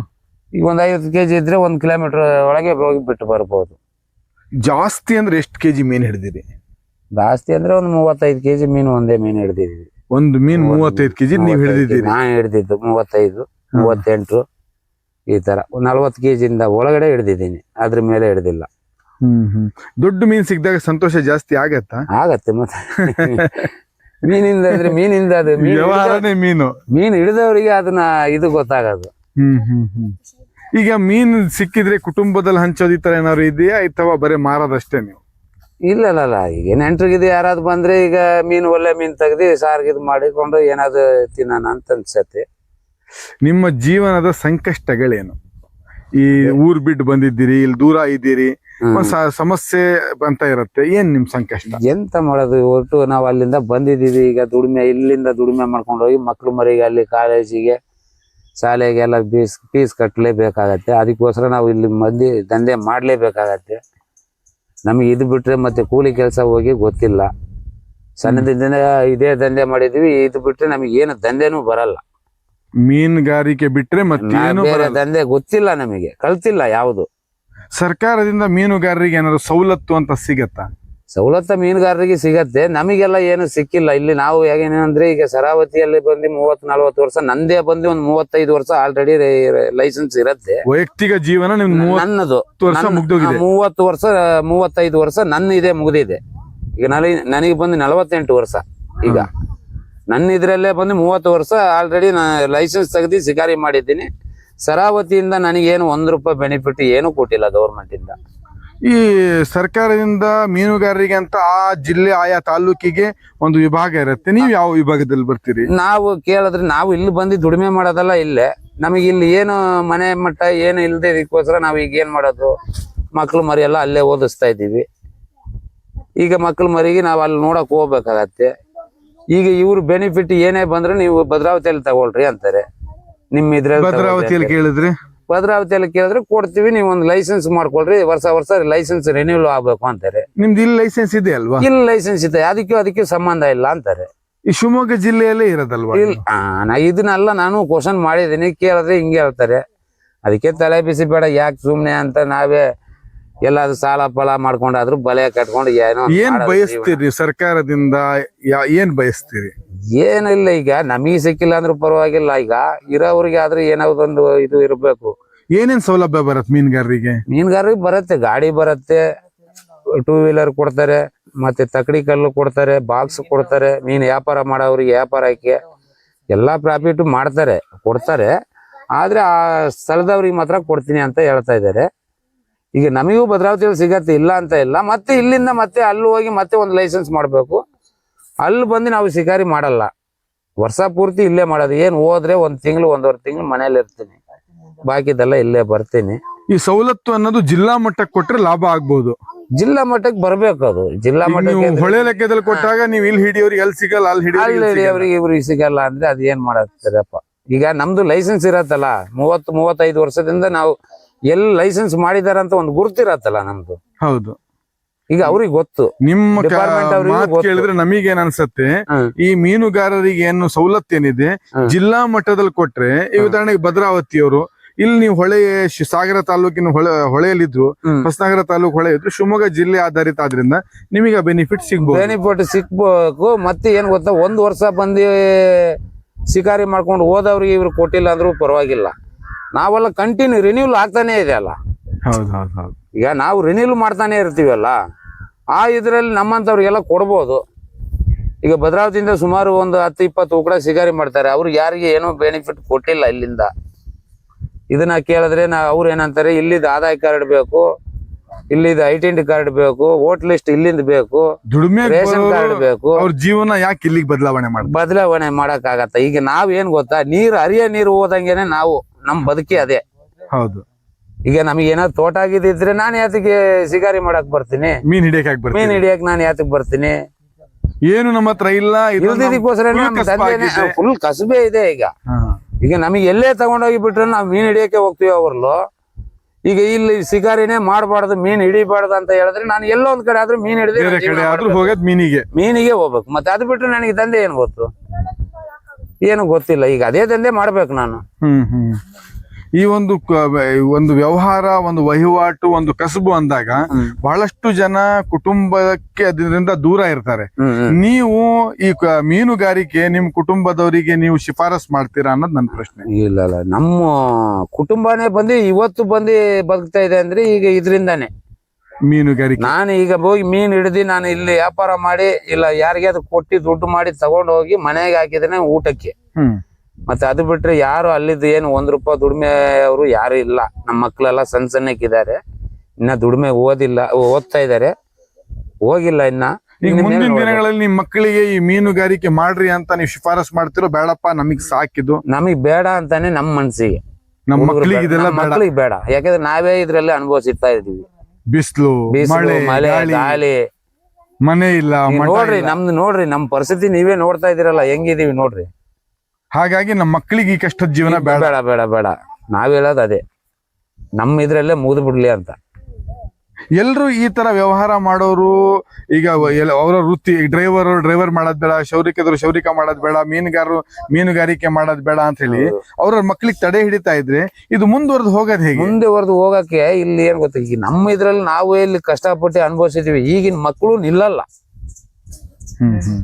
ಈಗ ಒಂದ್ ಐವತ್ತು ಕೆಜಿ ಇದ್ರೆ ಒಂದ್ ಕಿಲೋಮೀಟರ್ ಒಳಗೆ ಹೋಗಿ ಬಿಟ್ಟು ಬರ್ಬೋದು. ಜಾಸ್ತಿ ಅಂದ್ರೆ ಎಷ್ಟು ಕೆಜಿ ಮೀನ್ ಹಿಡಿದಿರಿ? ಜಾಸ್ತಿ ಅಂದ್ರೆ ಒಂದ್ ಮೂವತ್ತೈದು ಕೆಜಿ ಮೀನು ಒಂದೇ ಮೀನು ಹಿಡಿದಿದ್ವಿ ಒಂದು ಮೀನ್ ಮೂವತ್ತೈದು ಕೆಜಿ ನೀವು ಹಿಡಿದಿದ್ದೀರಿ. ನಾನು ಹಿಡಿದಿದ್ದು ಮೂವತ್ತೈದು ಮೂವತ್ತೆಂಟು ಈ ತರ. ಒಂದ್ ನಲ್ವತ್ತು ಇಂದ ಒಳಗಡೆ ಹಿಡ್ದಿದ್ದೀನಿ ಅದ್ರ ಮೇಲೆ ಹಿಡ್ದಿಲ್ಲ. ಹ್ಮ್ ಹ್ಮ್. ದೊಡ್ಡ ಮೀನ್ ಸಿಕ್ಕಿದಾಗ ಸಂತೋಷ ಜಾಸ್ತಿ ಆಗತ್ತಾ? ಆಗತ್ತೆ ಮತ್ತೆ. (laughs) ಮೀನಿಂದ ಅಂದ್ರೆ ಮೀನಿಂದ ಅದು ಮೀನು ವ್ಯವಹಾರನೇ ಮೀನು. ಮೀನು ಹಿಡಿದವರಿಗೆ ಅದನ್ನ ಇದು ಗೊತ್ತಾಗೋದು. ಹ್ಮ್ ಹ್ಮ್ ಹ್ಮ್. ಈಗ ಮೀನು ಸಿಕ್ಕಿದ್ರೆ ಕುಟುಂಬದಲ್ಲಿ ಹಂಚೋದಿ ಈ ತರ ಏನಾದ್ರು ಇದೆಯಾ ಅಥವಾ ಬರೀ ಮಾರೋದಷ್ಟೇ ನೀವು? ಇಲ್ಲ ಅಲ್ಲ ಈಗ ನೆಂಟ್ರಿಗಿದು ಯಾರಾದ್ರು ಬಂದ್ರೆ ಈಗ ಮೀನು ಒಳ್ಳೆ ಮೀನ್ ತೆಗ್ದು ಸಾರ್ಗಿದ್ ಮಾಡಿಕೊಂಡು ಏನಾದ್ರು ತಿನ್ನೋಣ ಅಂತ ಅನ್ಸತ್ತೆ. ನಿಮ್ಮ ಜೀವನದ ಸಂಕಷ್ಟಗಳೇನು? ಈ ಊರ್ ಬಿಟ್ಟು ಬಂದಿದ್ದೀರಿ ಇಲ್ಲಿ ದೂರ ಇದ್ದೀರಿ ಹ್ಮ್. ಒಂದ್ ಸ- ಸಮಸ್ಯೆ ಅಂತ ಇರುತ್ತೆ. ಏನ್ ನಿಮ್ ಸಂಕಷ್ಟ? ಎಂತ ಮಾಡೋದು ಒಟ್ಟು ನಾವು ಅಲ್ಲಿಂದ ಬಂದಿದ್ದೀವಿ ಈಗ ದುಡಿಮೆ ಇಲ್ಲಿಂದ ದುಡಿಮೆ ಮಾಡ್ಕೊಂಡು ಹೋಗಿ ಮಕ್ಳು ಮರಿಗೆ ಅಲ್ಲಿ ಕಾಲೇಜಿಗೆ ಶಾಲೆಗೆಲ್ಲ ಫೀಸ್ ಫೀಸ್ ಕಟ್ಟಲೇಬೇಕಾಗತ್ತೆ ಅದಕ್ಕೋಸ್ಕರ ನಾವು ಇಲ್ಲಿ ಮಂದಿ ದಂಧೆ ಮಾಡಲೇಬೇಕಾಗತ್ತೆ. ನಮಗೆ ಇದು ಬಿಟ್ಟರೆ ಮತ್ತೆ ಕೂಲಿ ಕೆಲಸ ಹೋಗಿ ಗೊತ್ತಿಲ್ಲ. ಸಣ್ಣದಿಂದ ಇದೇ ದಂಧೆ ಮಾಡಿದ್ವಿ ಇದು ಬಿಟ್ಟರೆ ನಮಗೆ ಏನು ದಂಧೆನೂ ಬರಲ್ಲ. ಮೀನುಗಾರಿಕೆ ಬಿಟ್ರೆ ಮತ್ತೇನು ಬೇರೆ ಬರಲ್ಲ. ದಂಧೆ ಗೊತ್ತಿಲ್ಲ ನಮಗೆ ಕಲ್ತಿಲ್ಲ ಯಾವುದು. ಸರ್ಕಾರದಿಂದ ಮೀನುಗಾರರಿಗೆ ಏನಾದ್ರು ಸವಲತ್ತು ಅಂತ ಸಿಗತ್ತಾ? ಸವಲತ್ತು ಮೀನುಗಾರರಿಗೆ ಸಿಗತ್ತೆ ನಮಗೆಲ್ಲ ಏನು ಸಿಕ್ಕಿಲ್ಲ. ಇಲ್ಲಿ ನಾವು ಹೇಗೇನಂದ್ರೆ ಈಗ ಸರಾವತಿಯಲ್ಲಿ ಬಂದು ಮೂವತ್ ನಲ್ವತ್ತು ವರ್ಷ ನಂದೇ ಬಂದು ಒಂದು ಮೂವತ್ತೈದು ವರ್ಷ ಆಲ್ರೆಡಿ ಲೈಸೆನ್ಸ್ ಇರತ್ತೆ. ವೈಯಕ್ತಿಕ ಜೀವನ ಮೂವತ್ತು ನನ್ನದು. ವರ್ಷ ನನ್ನ- ಮುಗ್ದೋಗಿದೆ. ಮೂವತ್ತು ವರ್ಷ ಮೂವತ್ತೈದು ವರ್ಷ ನನ್ನ ಇದೆ ಮುಗಿದಿದೆ. ಈಗ ನನಗೆ ನನಗೆ ಬಂದು ನಲವತ್ತೆಂಟು ವರ್ಷ ಈಗ. ನನ್ನ ಇದರಲ್ಲೇ ಬಂದು ಮೂವತ್ತು ವರ್ಷ ಆಲ್ರೆಡಿ ನಾನು ಲೈಸೆನ್ಸ್ ತೆಗೆದು ಶಿಕಾರಿ ಮಾಡಿದ್ದೀನಿ. ಸರಾವತಿಯಿಂದ ನನಗೇನು ಒಂದು ರೂಪಾಯಿ ಬೆನಿಫಿಟ್ ಏನು ಕೊಟ್ಟಿಲ್ಲ ಗೌರ್ಮೆಂಟ್ ಇಂದ. ಈ ಸರ್ಕಾರದಿಂದ ಮೀನುಗಾರರಿಗೆ ಅಂತ ಆ ಜಿಲ್ಲೆ ಆಯಾ ತಾಲೂಕಿಗೆ ಒಂದು ವಿಭಾಗ ಇರುತ್ತೆ. ನೀವು ಯಾವ ವಿಭಾಗದಲ್ಲಿ ಬರ್ತೀರಿ? ನಾವು ಕೇಳಿದ್ರೆ ನಾವು ಇಲ್ಲಿ ಬಂದು ದುಡಿಮೆ ಮಾಡೋದಲ್ಲ ಇಲ್ಲೇ. ನಮಗೆ ಇಲ್ಲಿ ಏನು ಮನೆ ಮಟ್ಟ ಏನು ಇಲ್ಲದೆ ಇದಕ್ಕೋಸ್ಕರ ನಾವು ಈಗ ಏನು ಮಾಡೋದು? ಮಕ್ಳು ಮರಿ ಎಲ್ಲ ಅಲ್ಲೇ ಓದಿಸ್ತಾ ಇದ್ದೀವಿ. ಈಗ ಮಕ್ಳು ಮರಿಗೆ ನಾವು ಅಲ್ಲಿ ನೋಡಕ್ ಹೋಗ್ಬೇಕಾಗತ್ತೆ. ಈಗ ಇವ್ರ ಬೆನಿಫಿಟ್ ಏನೇ ಬಂದ್ರೆ ನೀವು ಭದ್ರಾವತಿಯಲ್ಲಿ ತಗೊಳ್ರಿ ಅಂತಾರೆ. ನಿಮ್ ಭದ್ರಾವತಿಯಲ್ಲಿ ಕೇಳಿದ್ರಿ? ಭದ್ರಾವತಿಯಲ್ಲಿ ಕೇಳಿದ್ರೆ ಕೊಡ್ತೀವಿ ನೀವು ಒಂದು ಲೈಸೆನ್ಸ್ ಮಾಡ್ಕೊಳ್ರಿ ವರ್ಷ ವರ್ಷ ಲೈಸೆನ್ಸ್ ರಿನ್ಯೂಲ್ ಆಗ್ಬೇಕು ಅಂತಾರೆ. ನಿಮ್ದು ಇಲ್ಲಿ ಲೈಸೆನ್ಸ್ ಇದೆ ಅಲ್ವಾ? ಇಲ್ಲಿ ಲೈಸೆನ್ಸ್ ಇದೆ ಅದಕ್ಕೂ ಅದಕ್ಕೆ ಸಂಬಂಧ ಇಲ್ಲ ಅಂತಾರೆ. ಈ ಶಿವಮೊಗ್ಗ ಜಿಲ್ಲೆಯಲ್ಲೇ ಇರೋದಲ್ವಾ ಇಲ್ಲ ಇದನ್ನೆಲ್ಲ ನಾನು ಕ್ವಶನ್ ಮಾಡಿದ್ದೀನಿ ಕೇಳಿದ್ರೆ ಹಿಂಗೆ ಹೇಳ್ತಾರೆ. ಅದಕ್ಕೆ ತಲೆ ಬಿಸಿ ಬೇಡ ಯಾಕೆ ಸುಮ್ನೆ ಅಂತ ನಾವೇ ಎಲ್ಲಾದ್ರೂ ಸಾಲ ಫಲ ಮಾಡ್ಕೊಂಡಾದ್ರು ಬಲೆ ಕಟ್ಕೊಂಡು ಏನೋ ಏನ್ ಬಯಸ್ತೀರಿ ಸರ್ಕಾರದಿಂದ? ಯಾ- ಏನ್ ಬಯಸ್ತೀರಿ? ಏನಿಲ್ಲ ಈಗ ನಮಗೆ ಸಿಕ್ಕಿಲ್ಲ ಅಂದ್ರೂ ಪರವಾಗಿಲ್ಲ. ಈಗ ಇರೋವ್ರಿಗೆ ಆದ್ರೆ ಏನಾದ್ರೂ ಒಂದು ಇದು ಇರಬೇಕು. ಏನೇನ್ ಸೌಲಭ್ಯ ಬರುತ್ತೆ ಮೀನುಗಾರರಿಗೆ? ಮೀನುಗಾರರಿಗೆ ಬರುತ್ತೆ. ಗಾಡಿ ಬರುತ್ತೆ. ಟೂ ವೀಲರ್ ಕೊಡ್ತಾರೆ. ಮತ್ತೆ ತಕಡಿ ಕಲ್ಲು ಕೊಡ್ತಾರೆ. ಬಾಕ್ಸ್ ಕೊಡ್ತಾರೆ. ಮೀನು ವ್ಯಾಪಾರ ಮಾಡೋರಿಗೆ ವ್ಯಾಪಾರಕ್ಕೆ ಎಲ್ಲಾ ಪ್ರಾಫಿಟ್ ಮಾಡ್ತಾರೆ. ಕೊಡ್ತಾರೆ. ಆದ್ರೆ ಆ ಸ್ಥಳದವ್ರಿಗೆ ಮಾತ್ರ ಕೊಡ್ತೀನಿ ಅಂತ ಹೇಳ್ತಾ ಇದ್ದಾರೆ. ಈಗ ನಮಗೂ ಭದ್ರಾವತಿಯಲ್ಲಿ ಸಿಗತ್ತೆ ಇಲ್ಲ ಅಂತ ಇಲ್ಲ. ಮತ್ತೆ ಇಲ್ಲಿಂದ ಮತ್ತೆ ಅಲ್ಲಿ ಹೋಗಿ ಮತ್ತೆ ಒಂದು ಲೈಸೆನ್ಸ್ ಮಾಡಬೇಕು. ಅಲ್ಲಿ ಬಂದು ನಾವು ಶಿಕಾರಿ ಮಾಡಲ್ಲ. ವರ್ಷ ಪೂರ್ತಿ ಇಲ್ಲೇ ಮಾಡೋದು. ಏನು ಹೋದ್ರೆ ಒಂದು ತಿಂಗಳು ಒಂದೂವರೆ ತಿಂಗಳು ಮನೇಲಿ ಇರ್ತೀನಿ. ಬಾಕಿದೆಲ್ಲ ಇಲ್ಲೇ ಬರ್ತೀನಿ. ಈ ಸವಲತ್ತು ಅನ್ನೋದು ಜಿಲ್ಲಾ ಮಟ್ಟಕ್ಕೆ ಕೊಟ್ರೆ ಲಾಭ ಆಗ್ಬೋದು. ಜಿಲ್ಲಾ ಮಟ್ಟಕ್ಕೆ ಬರ್ಬೇಕು ಅದು. ಜಿಲ್ಲಾ ಮಟ್ಟಕ್ಕೆ ಹೊಳೆ ಲೆಕ್ಕದಲ್ಲಿ ಕೊಟ್ಟಾಗ ನೀವು ಇಲ್ಲಿ ಹಿಡಿಯೋರಿಗೆ ಎಲ್ಲಿ ಸಿಗಲ್ಲ ಅಲ್ಲಿ ಅಲ್ಲಿ ಹಿಡಿಯೋರಿಗೆ ಇವ್ರಿಗೆ ಸಿಗಲ್ಲ ಅಂದ್ರೆ ಅದ್ ಏನ್ ಮಾಡತ್ತದಪ್ಪ ಈಗ ನಮ್ದು ಲೈಸೆನ್ಸ್ ಇರತ್ತಲ್ಲ. ಮೂವತ್ತು ಮೂವತ್ತೈದು ವರ್ಷದಿಂದ ನಾವು ಎಲ್ಲಿ ಲೈಸೆನ್ಸ್ ಮಾಡಿದಾರೆ ಅಂತ ಒಂದು ಗುರುತಿರತ್ತಲ್ಲ ನಮ್ದು. ಹೌದು. ಈಗ ಅವ್ರಿಗೆ ಗೊತ್ತು. ನಿಮ್ಮ ಮಾತ್. ಕೇಳಿದ್ರೆ ನಮಗೇನ್ ಅನ್ಸತ್ತೆ. ಈ ಮೀನುಗಾರರಿಗೆ ಏನು ಸವಲತ್ತು ಏನಿದೆ ಜಿಲ್ಲಾ ಮಟ್ಟದಲ್ಲಿ ಕೊಟ್ರೆ ಈ ಉದಾಹರಣೆಗೆ ಭದ್ರಾವತಿಯವರು ಇಲ್ಲಿ ನೀವು ಹೊಳೆ ಸಾಗರ ತಾಲೂಕಿನ ಹೊಳೆ ಹೊಳೆಯಲ್ಲಿದ್ರು. ಹೊಸನಗರ ತಾಲೂಕು ಹೊಳೆ ಇದ್ರು ಶಿವಮೊಗ್ಗ ಜಿಲ್ಲೆ ಆಧಾರಿತ ಆದ್ರಿಂದ ನಿಮಗೆ ಬೆನಿಫಿಟ್ ಸಿಗ್ಬೋದು. ಬೆನಿಫಿಟ್ ಸಿಗ್ಬೇಕು. ಮತ್ತೆ ಏನ್ ಗೊತ್ತಾ ಒಂದ್ ವರ್ಷ ಬಂದಿ ಶಿಕಾರಿ ಮಾಡ್ಕೊಂಡು ಹೋದವ್ರಿಗೆ ಇವ್ರು ಕೊಟ್ಟಿಲ್ಲ ಅಂದ್ರೂ ಪರವಾಗಿಲ್ಲ. ನಾವೆಲ್ಲ ಕಂಟಿನ್ಯೂ ರಿನ್ಯೂಲ್ ಆಗ್ತಾನೆ ಇದೆ ಅಲ್ಲ. ಈಗ ನಾವು ರಿನ್ಯೂಲ್ ಮಾಡ್ತಾನೆ ಇರ್ತೀವಲ್ಲ ಆ ಇದರಲ್ಲಿ ನಮ್ಮಂತವ್ರಿಗೆಲ್ಲ ಕೊಡ್ಬೋದು. ಈಗ ಭದ್ರಾವತಿಯಿಂದ ಸುಮಾರು ಒಂದು ಹತ್ತು ಇಪ್ಪತ್ತು ಉಕ್ಕಡ ಸಿಗಾರಿ ಮಾಡ್ತಾರೆ. ಅವ್ರಿಗೆ ಯಾರಿಗೆ ಏನೂ ಬೆನಿಫಿಟ್ ಕೊಟ್ಟಿಲ್ಲ ಇಲ್ಲಿಂದ. ಇದನ್ನ ಕೇಳಿದ್ರೆ ನಾ ಅವ್ರು ಏನಂತಾರೆ ಇಲ್ಲಿದ್ ಆದಾಯ ಕಾರ್ಡ್ ಬೇಕು ಇಲ್ಲಿದ್ ಐಡೆಂಟಿ ಕಾರ್ಡ್ ಬೇಕು ವೋಟ್ ಲಿಸ್ಟ್ ಇಲ್ಲಿಂದ ಬೇಕು ದುಡಿಮೆ ರೇಷನ್ ಕಾರ್ಡ್ ಬೇಕು. ಅವ್ರ ಜೀವನ ಯಾಕೆ ಇಲ್ಲಿಗೆ ಬದಲಾವಣೆ ಮಾಡಿ ಬದಲಾವಣೆ ಮಾಡಕ್ ಆಗತ್ತ? ಈಗ ನಾವ್ ಏನ್ ಗೊತ್ತಾ? ನೀರ್ ಹರಿಯ ನೀರು ಹೋದಂಗೆನೆ ನಾವು ನಮ್ ಬದುಕಿ ಅದೇ. ಹೌದು. ಈಗ ನಮಗೆ ಏನಾದ್ರು ತೋಟ ಆಗಿದ್ರೆ ನಾನು ಯಾತಿಗೆ ಶಿಕಾರಿ ಮಾಡಕ್ ಬರ್ತೀನಿ. ಮೀನ್ ಹಿಡಿಯಕ್ ಯಾಕೆ ಮೀನ್ ಹಿಡಿಯಕ್ ನಾನು ಯಾತಕ್ ಬರ್ತೀನಿ. ಏನು ನಮ್ಮ ಹತ್ರ ಇಲ್ಲ ಕಸಬು ಫುಲ್ ಕಸಬೆ ಇದೆ ಈಗ. ಈಗ ನಮಗೆ ಎಲ್ಲೇ ತಗೊಂಡೋಗಿ ಬಿಟ್ರೆ ನಾವು ಮೀನ್ ಹಿಡಿಯಕ್ಕೆ ಹೋಗ್ತೀವಿ ಅವ್ರಲ್ಲೂ. ಈಗ ಇಲ್ಲಿ ಶಿಕಾರಿನೇ ಮಾಡಬಾರ್ದು ಮೀನ್ ಹಿಡಿಬಾರ್ದು ಅಂತ ಹೇಳಿದ್ರೆ ನಾನು ಎಲ್ಲೋ ಒಂದ್ ಕಡೆ ಆದ್ರೂ ಮೀನ್ ಹಿಡಿದ್ರೆ ಮೀನಿಗೆ. ಮೀನಿಗೆ ಹೋಗ್ಬೇಕು. ಮತ್ತೆ ಅದು ಬಿಟ್ರೆ ನನಗೆ ದಂಧೆ ಏನ್ ಗೊತ್ತು? ಏನು ಗೊತ್ತಿಲ್ಲ. ಈಗ ಅದೇ ದಂಧೆ ಮಾಡ್ಬೇಕು ನಾನು. ಹ್ಮ್ ಹ್ಮ್. ಈ ಒಂದು ಕ- ಒಂದು ವ್ಯವಹಾರ ಒಂದು ವಹಿವಾಟು ಒಂದು ಕಸಬು ಅಂದಾಗ ಬಹಳಷ್ಟು ಜನ ಕುಟುಂಬಕ್ಕೆ ಅದರಿಂದ ದೂರ ಇರ್ತಾರೆ. ಹ್ಮ್ ಹ್ಮ್. ನೀವು ಈ ಕ- ಮೀನುಗಾರಿಕೆ ನಿಮ್ ಕುಟುಂಬದವರಿಗೆ ನೀವು ಶಿಫಾರಸ್ ಮಾಡ್ತೀರಾ ಅನ್ನೋದು ನನ್ನ ಪ್ರಶ್ನೆ. ಇಲ್ಲ ಇಲ್ಲ. ನಮ್ಮ ಕುಟುಂಬನೇ ಬಂದು ಇವತ್ತು ಬಂದು ಬದುಕ್ತಾ ಇದೆ ಅಂದ್ರೆ ಈಗ ಇದರಿಂದಾನೆ. ಮೀನುಗಾರಿಕೆ ನಾನು ಈಗ ಹೋಗಿ ಮೀನ್ ಹಿಡಿದು ನಾನು ಇಲ್ಲಿ ವ್ಯಾಪಾರ ಮಾಡಿ ಇಲ್ಲ ಯಾರಿಗೆ ಅದು ಕೊಟ್ಟಿ ದುಡ್ಡು ಮಾಡಿ ತಗೊಂಡು ಹೋಗಿ ಮನೆಗೆ ಹಾಕಿದ್ರೆ ಊಟಕ್ಕೆ. ಹ್ಮ್. ಮತ್ತೆ ಅದು ಬಿಟ್ರೆ ಯಾರು ಅಲ್ಲಿದ್ದು ಏನು ಒಂದ್ ರೂಪಾಯಿ ದುಡಿಮೆ ಅವರು ಯಾರು ಇಲ್ಲ. ನಮ್ಮ ಮಕ್ಳೆಲ್ಲ ಸಣ್ಣ ಸಣ್ಣಕ್ಕಿದ್ದಾರೆ ಇನ್ನ ದುಡಿಮೆ ಓದಿಲ್ಲ ಓದ್ತಾ ಇದ್ದಾರೆ. ಹೋಗಿಲ್ಲ ಇನ್ನ. ಈಗ ಇನ್ನು ಮೇಲೆ ಮುಂದಿನ. ದಿನಗಳಲ್ಲಿ ನಿಮ್ ಮಕ್ಕಳಿಗೆ ಈ ಮೀನುಗಾರಿಕೆ ಮಾಡ್ರಿ ಅಂತ ನೀವು ಶಿಫಾರಸ್ ಮಾಡ್ತಿರೋ ಬೇಡಪ್ಪ ನಮಗ್ ಸಾಕಿದ್ದು. ನಮಗ್ ಬೇಡ ಅಂತಾನೆ ನಮ್ಮ ಮನ್ಸಿಗೆ ನಮ್ಮ ಹುಡುಗ್ರು ಮಕ್ಕಳಿಗೆ ಬೇಡ. ಇದೆಲ್ಲ ನಮ್ಮ ಬೇಡ. ಮಕ್ಳಿಗೆ ಬೇಡ. ಯಾಕಂದ್ರೆ ನಾವೇ ಇದ್ರಲ್ಲಿ ಅನುಭವಿಸಿರ್ತಾ ಇದೀವಿ ಬಿಸಿಲು ಮಳೆ ಮಳೆ ಗಾಳಿ. ಮನೆ ಇಲ್ಲ ಮಠ ನೋಡ್ರಿ ಇಲ್ಲ. ನಮ್ದು ನೋಡ್ರಿ ನಮ್ ಪರಿಸ್ಥಿತಿ ನೀವೇ ನೋಡ್ತಾ ಇದೀರಲ್ಲ ಹೆಂಗಿದೀವಿ ನೋಡ್ರಿ. ಹಾಗಾಗಿ ನಮ್ಮ ಮಕ್ಕಳಿಗೆ ಈ ಕಷ್ಟದ ಜೀವನ ಬೇಡ ಬೇಡ ಬೇಡ ಬೇಡ. ನಾವ್ ಹೇಳೋದು ಅದೇ. ನಮ್ಮ ಇದ್ರಲ್ಲೇ ಮುಗಿದು ಬಿಡ್ಲಿ ಅಂತ. ಎಲ್ರು ಈ ತರ ವ್ಯವಹಾರ ಮಾಡೋರು ಈಗ ಅವರ ವೃತ್ತಿ ಡ್ರೈವರ್ ಡ್ರೈವರ್ ಮಾಡೋದ್ ಬೇಡ ಶೌರಿಕದ್ರು ಶೌರಿಕ ಮಾಡೋದ್ ಬೇಡ ಮೀನುಗಾರರು ಮೀನುಗಾರಿಕೆ ಮಾಡೋದ್ ಬೇಡ ಅಂತ ಹೇಳಿ ಅವ್ರ ಮಕ್ಳಿಗೆ ತಡೆ ಹಿಡಿತಾ ಇದ್ರೆ ಇದು ಮುಂದುವರೆದು ಹೋಗೋದ್ ಹೇಗೆ? ಮುಂದುವರೆದು ಹೋಗಕ್ಕೆ ಇಲ್ಲಿ ಏನ್ ಗೊತ್ತಾ ಈಗ ನಮ್ಮ ಇದ್ರಲ್ಲಿ ನಾವು ಇಲ್ಲಿ ಕಷ್ಟಪಟ್ಟು ಅನುಭವಿಸಿದೀವಿ ಈಗಿನ ಮಕ್ಕಳು ನಿಲ್ಲಲ್ಲ.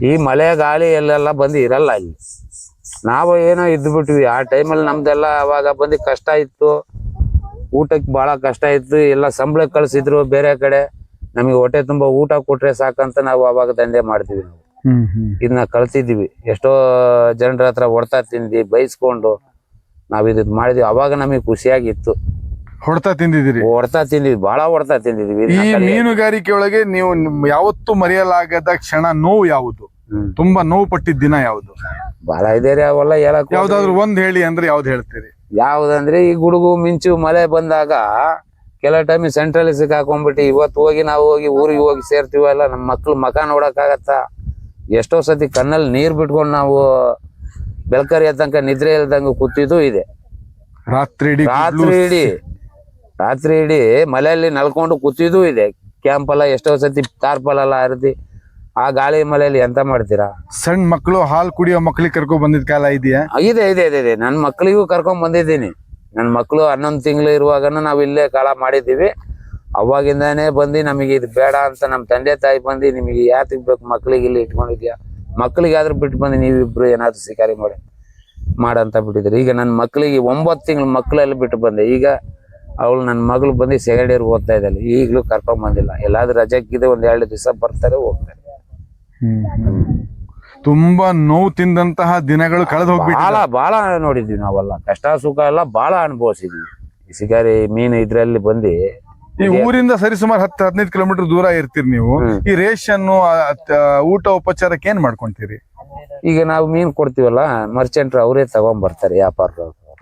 ಈ ಮಳೆ ಗಾಳಿ ಎಲ್ಲೆಲ್ಲ ಬಂದು ಇರಲ್ಲ ಇಲ್ಲಿ. ನಾವು ಏನೋ ಇದ್ದು ಬಿಟ್ವಿ ಆ ಟೈಮಲ್ಲಿ ನಮ್ದೆಲ್ಲ ಅವಾಗ ಬಂದು ಕಷ್ಟ ಇತ್ತು. ಊಟಕ್ಕೆ ಬಹಳ ಕಷ್ಟ ಇತ್ತು. ಎಲ್ಲ ಸಂಬಳ ಕಳ್ಸಿದ್ರು ಬೇರೆ ಕಡೆ. ನಮಗೆ ಹೊಟ್ಟೆ ತುಂಬಾ ಊಟ ಕೊಟ್ರೆ ಸಾಕಂತ ನಾವು ಅವಾಗ ದಂಧೆ ಮಾಡ್ತೀವಿ ನಾವು. ಇದನ್ನ ಕಲ್ತಿದ್ವಿ ಎಷ್ಟೋ ಜನರ ಹತ್ರ ಹೊಡ್ತಾ ತಿಂದ್ವಿ ಬೈಸ್ಕೊಂಡು ನಾವ್ ಇದ್ ಮಾಡಿದ್ವಿ. ಅವಾಗ ನಮಗೆ ಖುಷಿಯಾಗಿತ್ತು. ಹೊಡ್ತಾ ತಿಂದಿದ್ದೀರಿ? ಹೊಡ್ತಾ ತಿಂದಿದ್ವಿ ಬಹಳ ಹೊಡ್ತಾ ತಿಂದಿದ್ವಿ ಈ ಮೀನುಗಾರಿಕೆ ಒಳಗೆ ನೀವು ಯಾವತ್ತೂ ಮರೆಯಲಾಗದ ಕ್ಷಣ ನೋವು ಯಾವುದು? ತುಂಬಾ ನೋವು ಪಟ್ಟಿದ್ದ ದಿನ ಯಾವುದು? ಬಹಳ ಇದೆ ರೀ ಅವೆಲ್ಲ ಹೇಳಕ್ ಯಾವ್ದಾದ್ರು ಒಂದ್ ಹೇಳಿ ಅಂದ್ರೆ ಯಾವ್ದು ಹೇಳ್ತೀರಿ? ಯಾವ್ದಂದ್ರೆ ಈ ಗುಡುಗು ಮಿಂಚು ಮಳೆ ಬಂದಾಗ ಕೆಲ ಟೈಮ್ ಸೆಂಟ್ರಲ್ ಸಿಕ್ಕಾಕೊಂಡ್ಬಿಟ್ಟು ಇವತ್ತು ಹೋಗಿ ನಾವು ಹೋಗಿ ಊರಿಗೆ ಹೋಗಿ ಸೇರ್ತೀವಲ್ಲ ನಮ್ಮ ಮಕ್ಳು ಮಕ ನೋಡಕ್ಕಾಗತ್ತ? ಎಷ್ಟೋ ಸತಿ ಕಣ್ಣಲ್ಲಿ ನೀರ್ ಬಿಟ್ಕೊಂಡು ನಾವು ಬೆಳ್ಕರಿ ತನಕ ನಿದ್ರೆ ಇಲ್ದಂಗ ಕೂತಿದ್ದು ಇದೆ. ರಾತ್ರಿ ಇಡೀ ರಾತ್ರಿ ಇಡೀ ರಾತ್ರಿ ಇಡೀ ಮಳೆಯಲ್ಲಿ ನಲ್ಕೊಂಡು ಕೂತಿದ್ದು ಇದೆ. ಕ್ಯಾಂಪಲ್ಲ ಎಲ್ಲ ಎಷ್ಟೋ ಸತಿ ಟಾರ್ಪಲ್ ಎಲ್ಲ ಹರಿದಿ ಆ ಗಾಳಿ ಮಳೆಯಲ್ಲಿ ಎಂತ ಮಾಡ್ತೀರಾ? ಸಣ್ಣ ಮಕ್ಕಳು ಹಾಲು ಕುಡಿಯೋ ಮಕ್ಕಳಿಗೆ ಕರ್ಕೊಂಡ್ ಬಂದಿದ್ ಕಾಲ ಇದೆಯಾ? ಇದೆ ಇದೆ ಇದೆ ಇದೆ. ನನ್ನ ಮಕ್ಕಳಿಗೂ ಕರ್ಕೊಂಡ್ ಬಂದಿದ್ದೀನಿ. ನನ್ನ ಮಕ್ಕಳು ಹನ್ನೊಂದು ತಿಂಗಳು ಇರುವಾಗನ ನಾವು ಇಲ್ಲೇ ಕಾಲ ಮಾಡಿದ್ದೀವಿ. ಅವಾಗಿಂದಾನೇ ಬಂದು ನಮಗೆ ಇದು ಬೇಡ ಅಂತ ನಮ್ಮ ತಂದೆ ತಾಯಿ ಬಂದು ನಿಮಗೆ ಯಾತಿಗ್ ಬೇಕು ಮಕ್ಕಳಿಗೆ ಇಲ್ಲಿ ಇಟ್ಕೊಂಡಿದ್ಯಾ? ಮಕ್ಕಳಿಗೆ ಆದ್ರೂ ಬಿಟ್ಟು ಬಂದು ನೀವಿಬ್ರು ಏನಾದ್ರು ಶಿಕಾರಿ ಮಾಡಿ ಮಾಡಂತ ಬಿಟ್ಟಿದ್ರು ಈಗ ನನ್ನ ಮಕ್ಕಳಿಗೆ ಒಂಬತ್ತು ತಿಂಗಳು ಮಕ್ಕಳೆಲ್ಲ ಬಿಟ್ಟು ಬಂದೆ. ಈಗ ಅವಳು ನನ್ನ ಮಗಳು ಬಂದು ಸೆಕೆಂಡ್ ಇಯರ್ ಓದ್ತಾ ಇದ್ದಾಳೆ. ಈಗಲೂ ಕರ್ಕೊಂಡ್ ಬಂದಿಲ್ಲ. ಎಲ್ಲಾದ್ರೂ ರಜಕ್ಕಿದೆ ಒಂದ್ ಎರಡು ದಿವಸ ಬರ್ತಾರೆ ಹೋಗ್ತಾರೆ. ತುಂಬಾ ನೋವು ತಿಂದಂತಹ ದಿನಗಳು ಕಳೆದು ಹೋಗ್ಬಿಟ್ಟು ಬಹಳ ಬಹಳ ನೋಡಿದ್ವಿ ನಾವೆಲ್ಲ. ಕಷ್ಟ ಸುಖ ಎಲ್ಲ ಬಹಳ ಅನುಭವಿಸಿದ್ವಿ. ಈ ಶಿಕಾರಿ ಮೀನು ಇದ್ರಲ್ಲಿ ಬಂದು ಈ ಊರಿಂದ ಸರಿಸುಮಾರು ಹತ್ತು ಹದಿನೈದು ಕಿಲೋಮೀಟರ್ ದೂರ ಇರ್ತೀರಿ ನೀವು. ಈ ರೇಷನ್ ಊಟ ಉಪಚಾರಕ್ಕೆ ಏನ್ ಮಾಡ್ಕೊಂತೀರಿ? ಈಗ ನಾವು ಮೀನು ಕೊಡ್ತೀವಲ್ಲ ಮರ್ಚೆಂಟ್ ಅವರೇ ತಗೊಂಡ್ ಬರ್ತಾರೆ ವ್ಯಾಪಾರ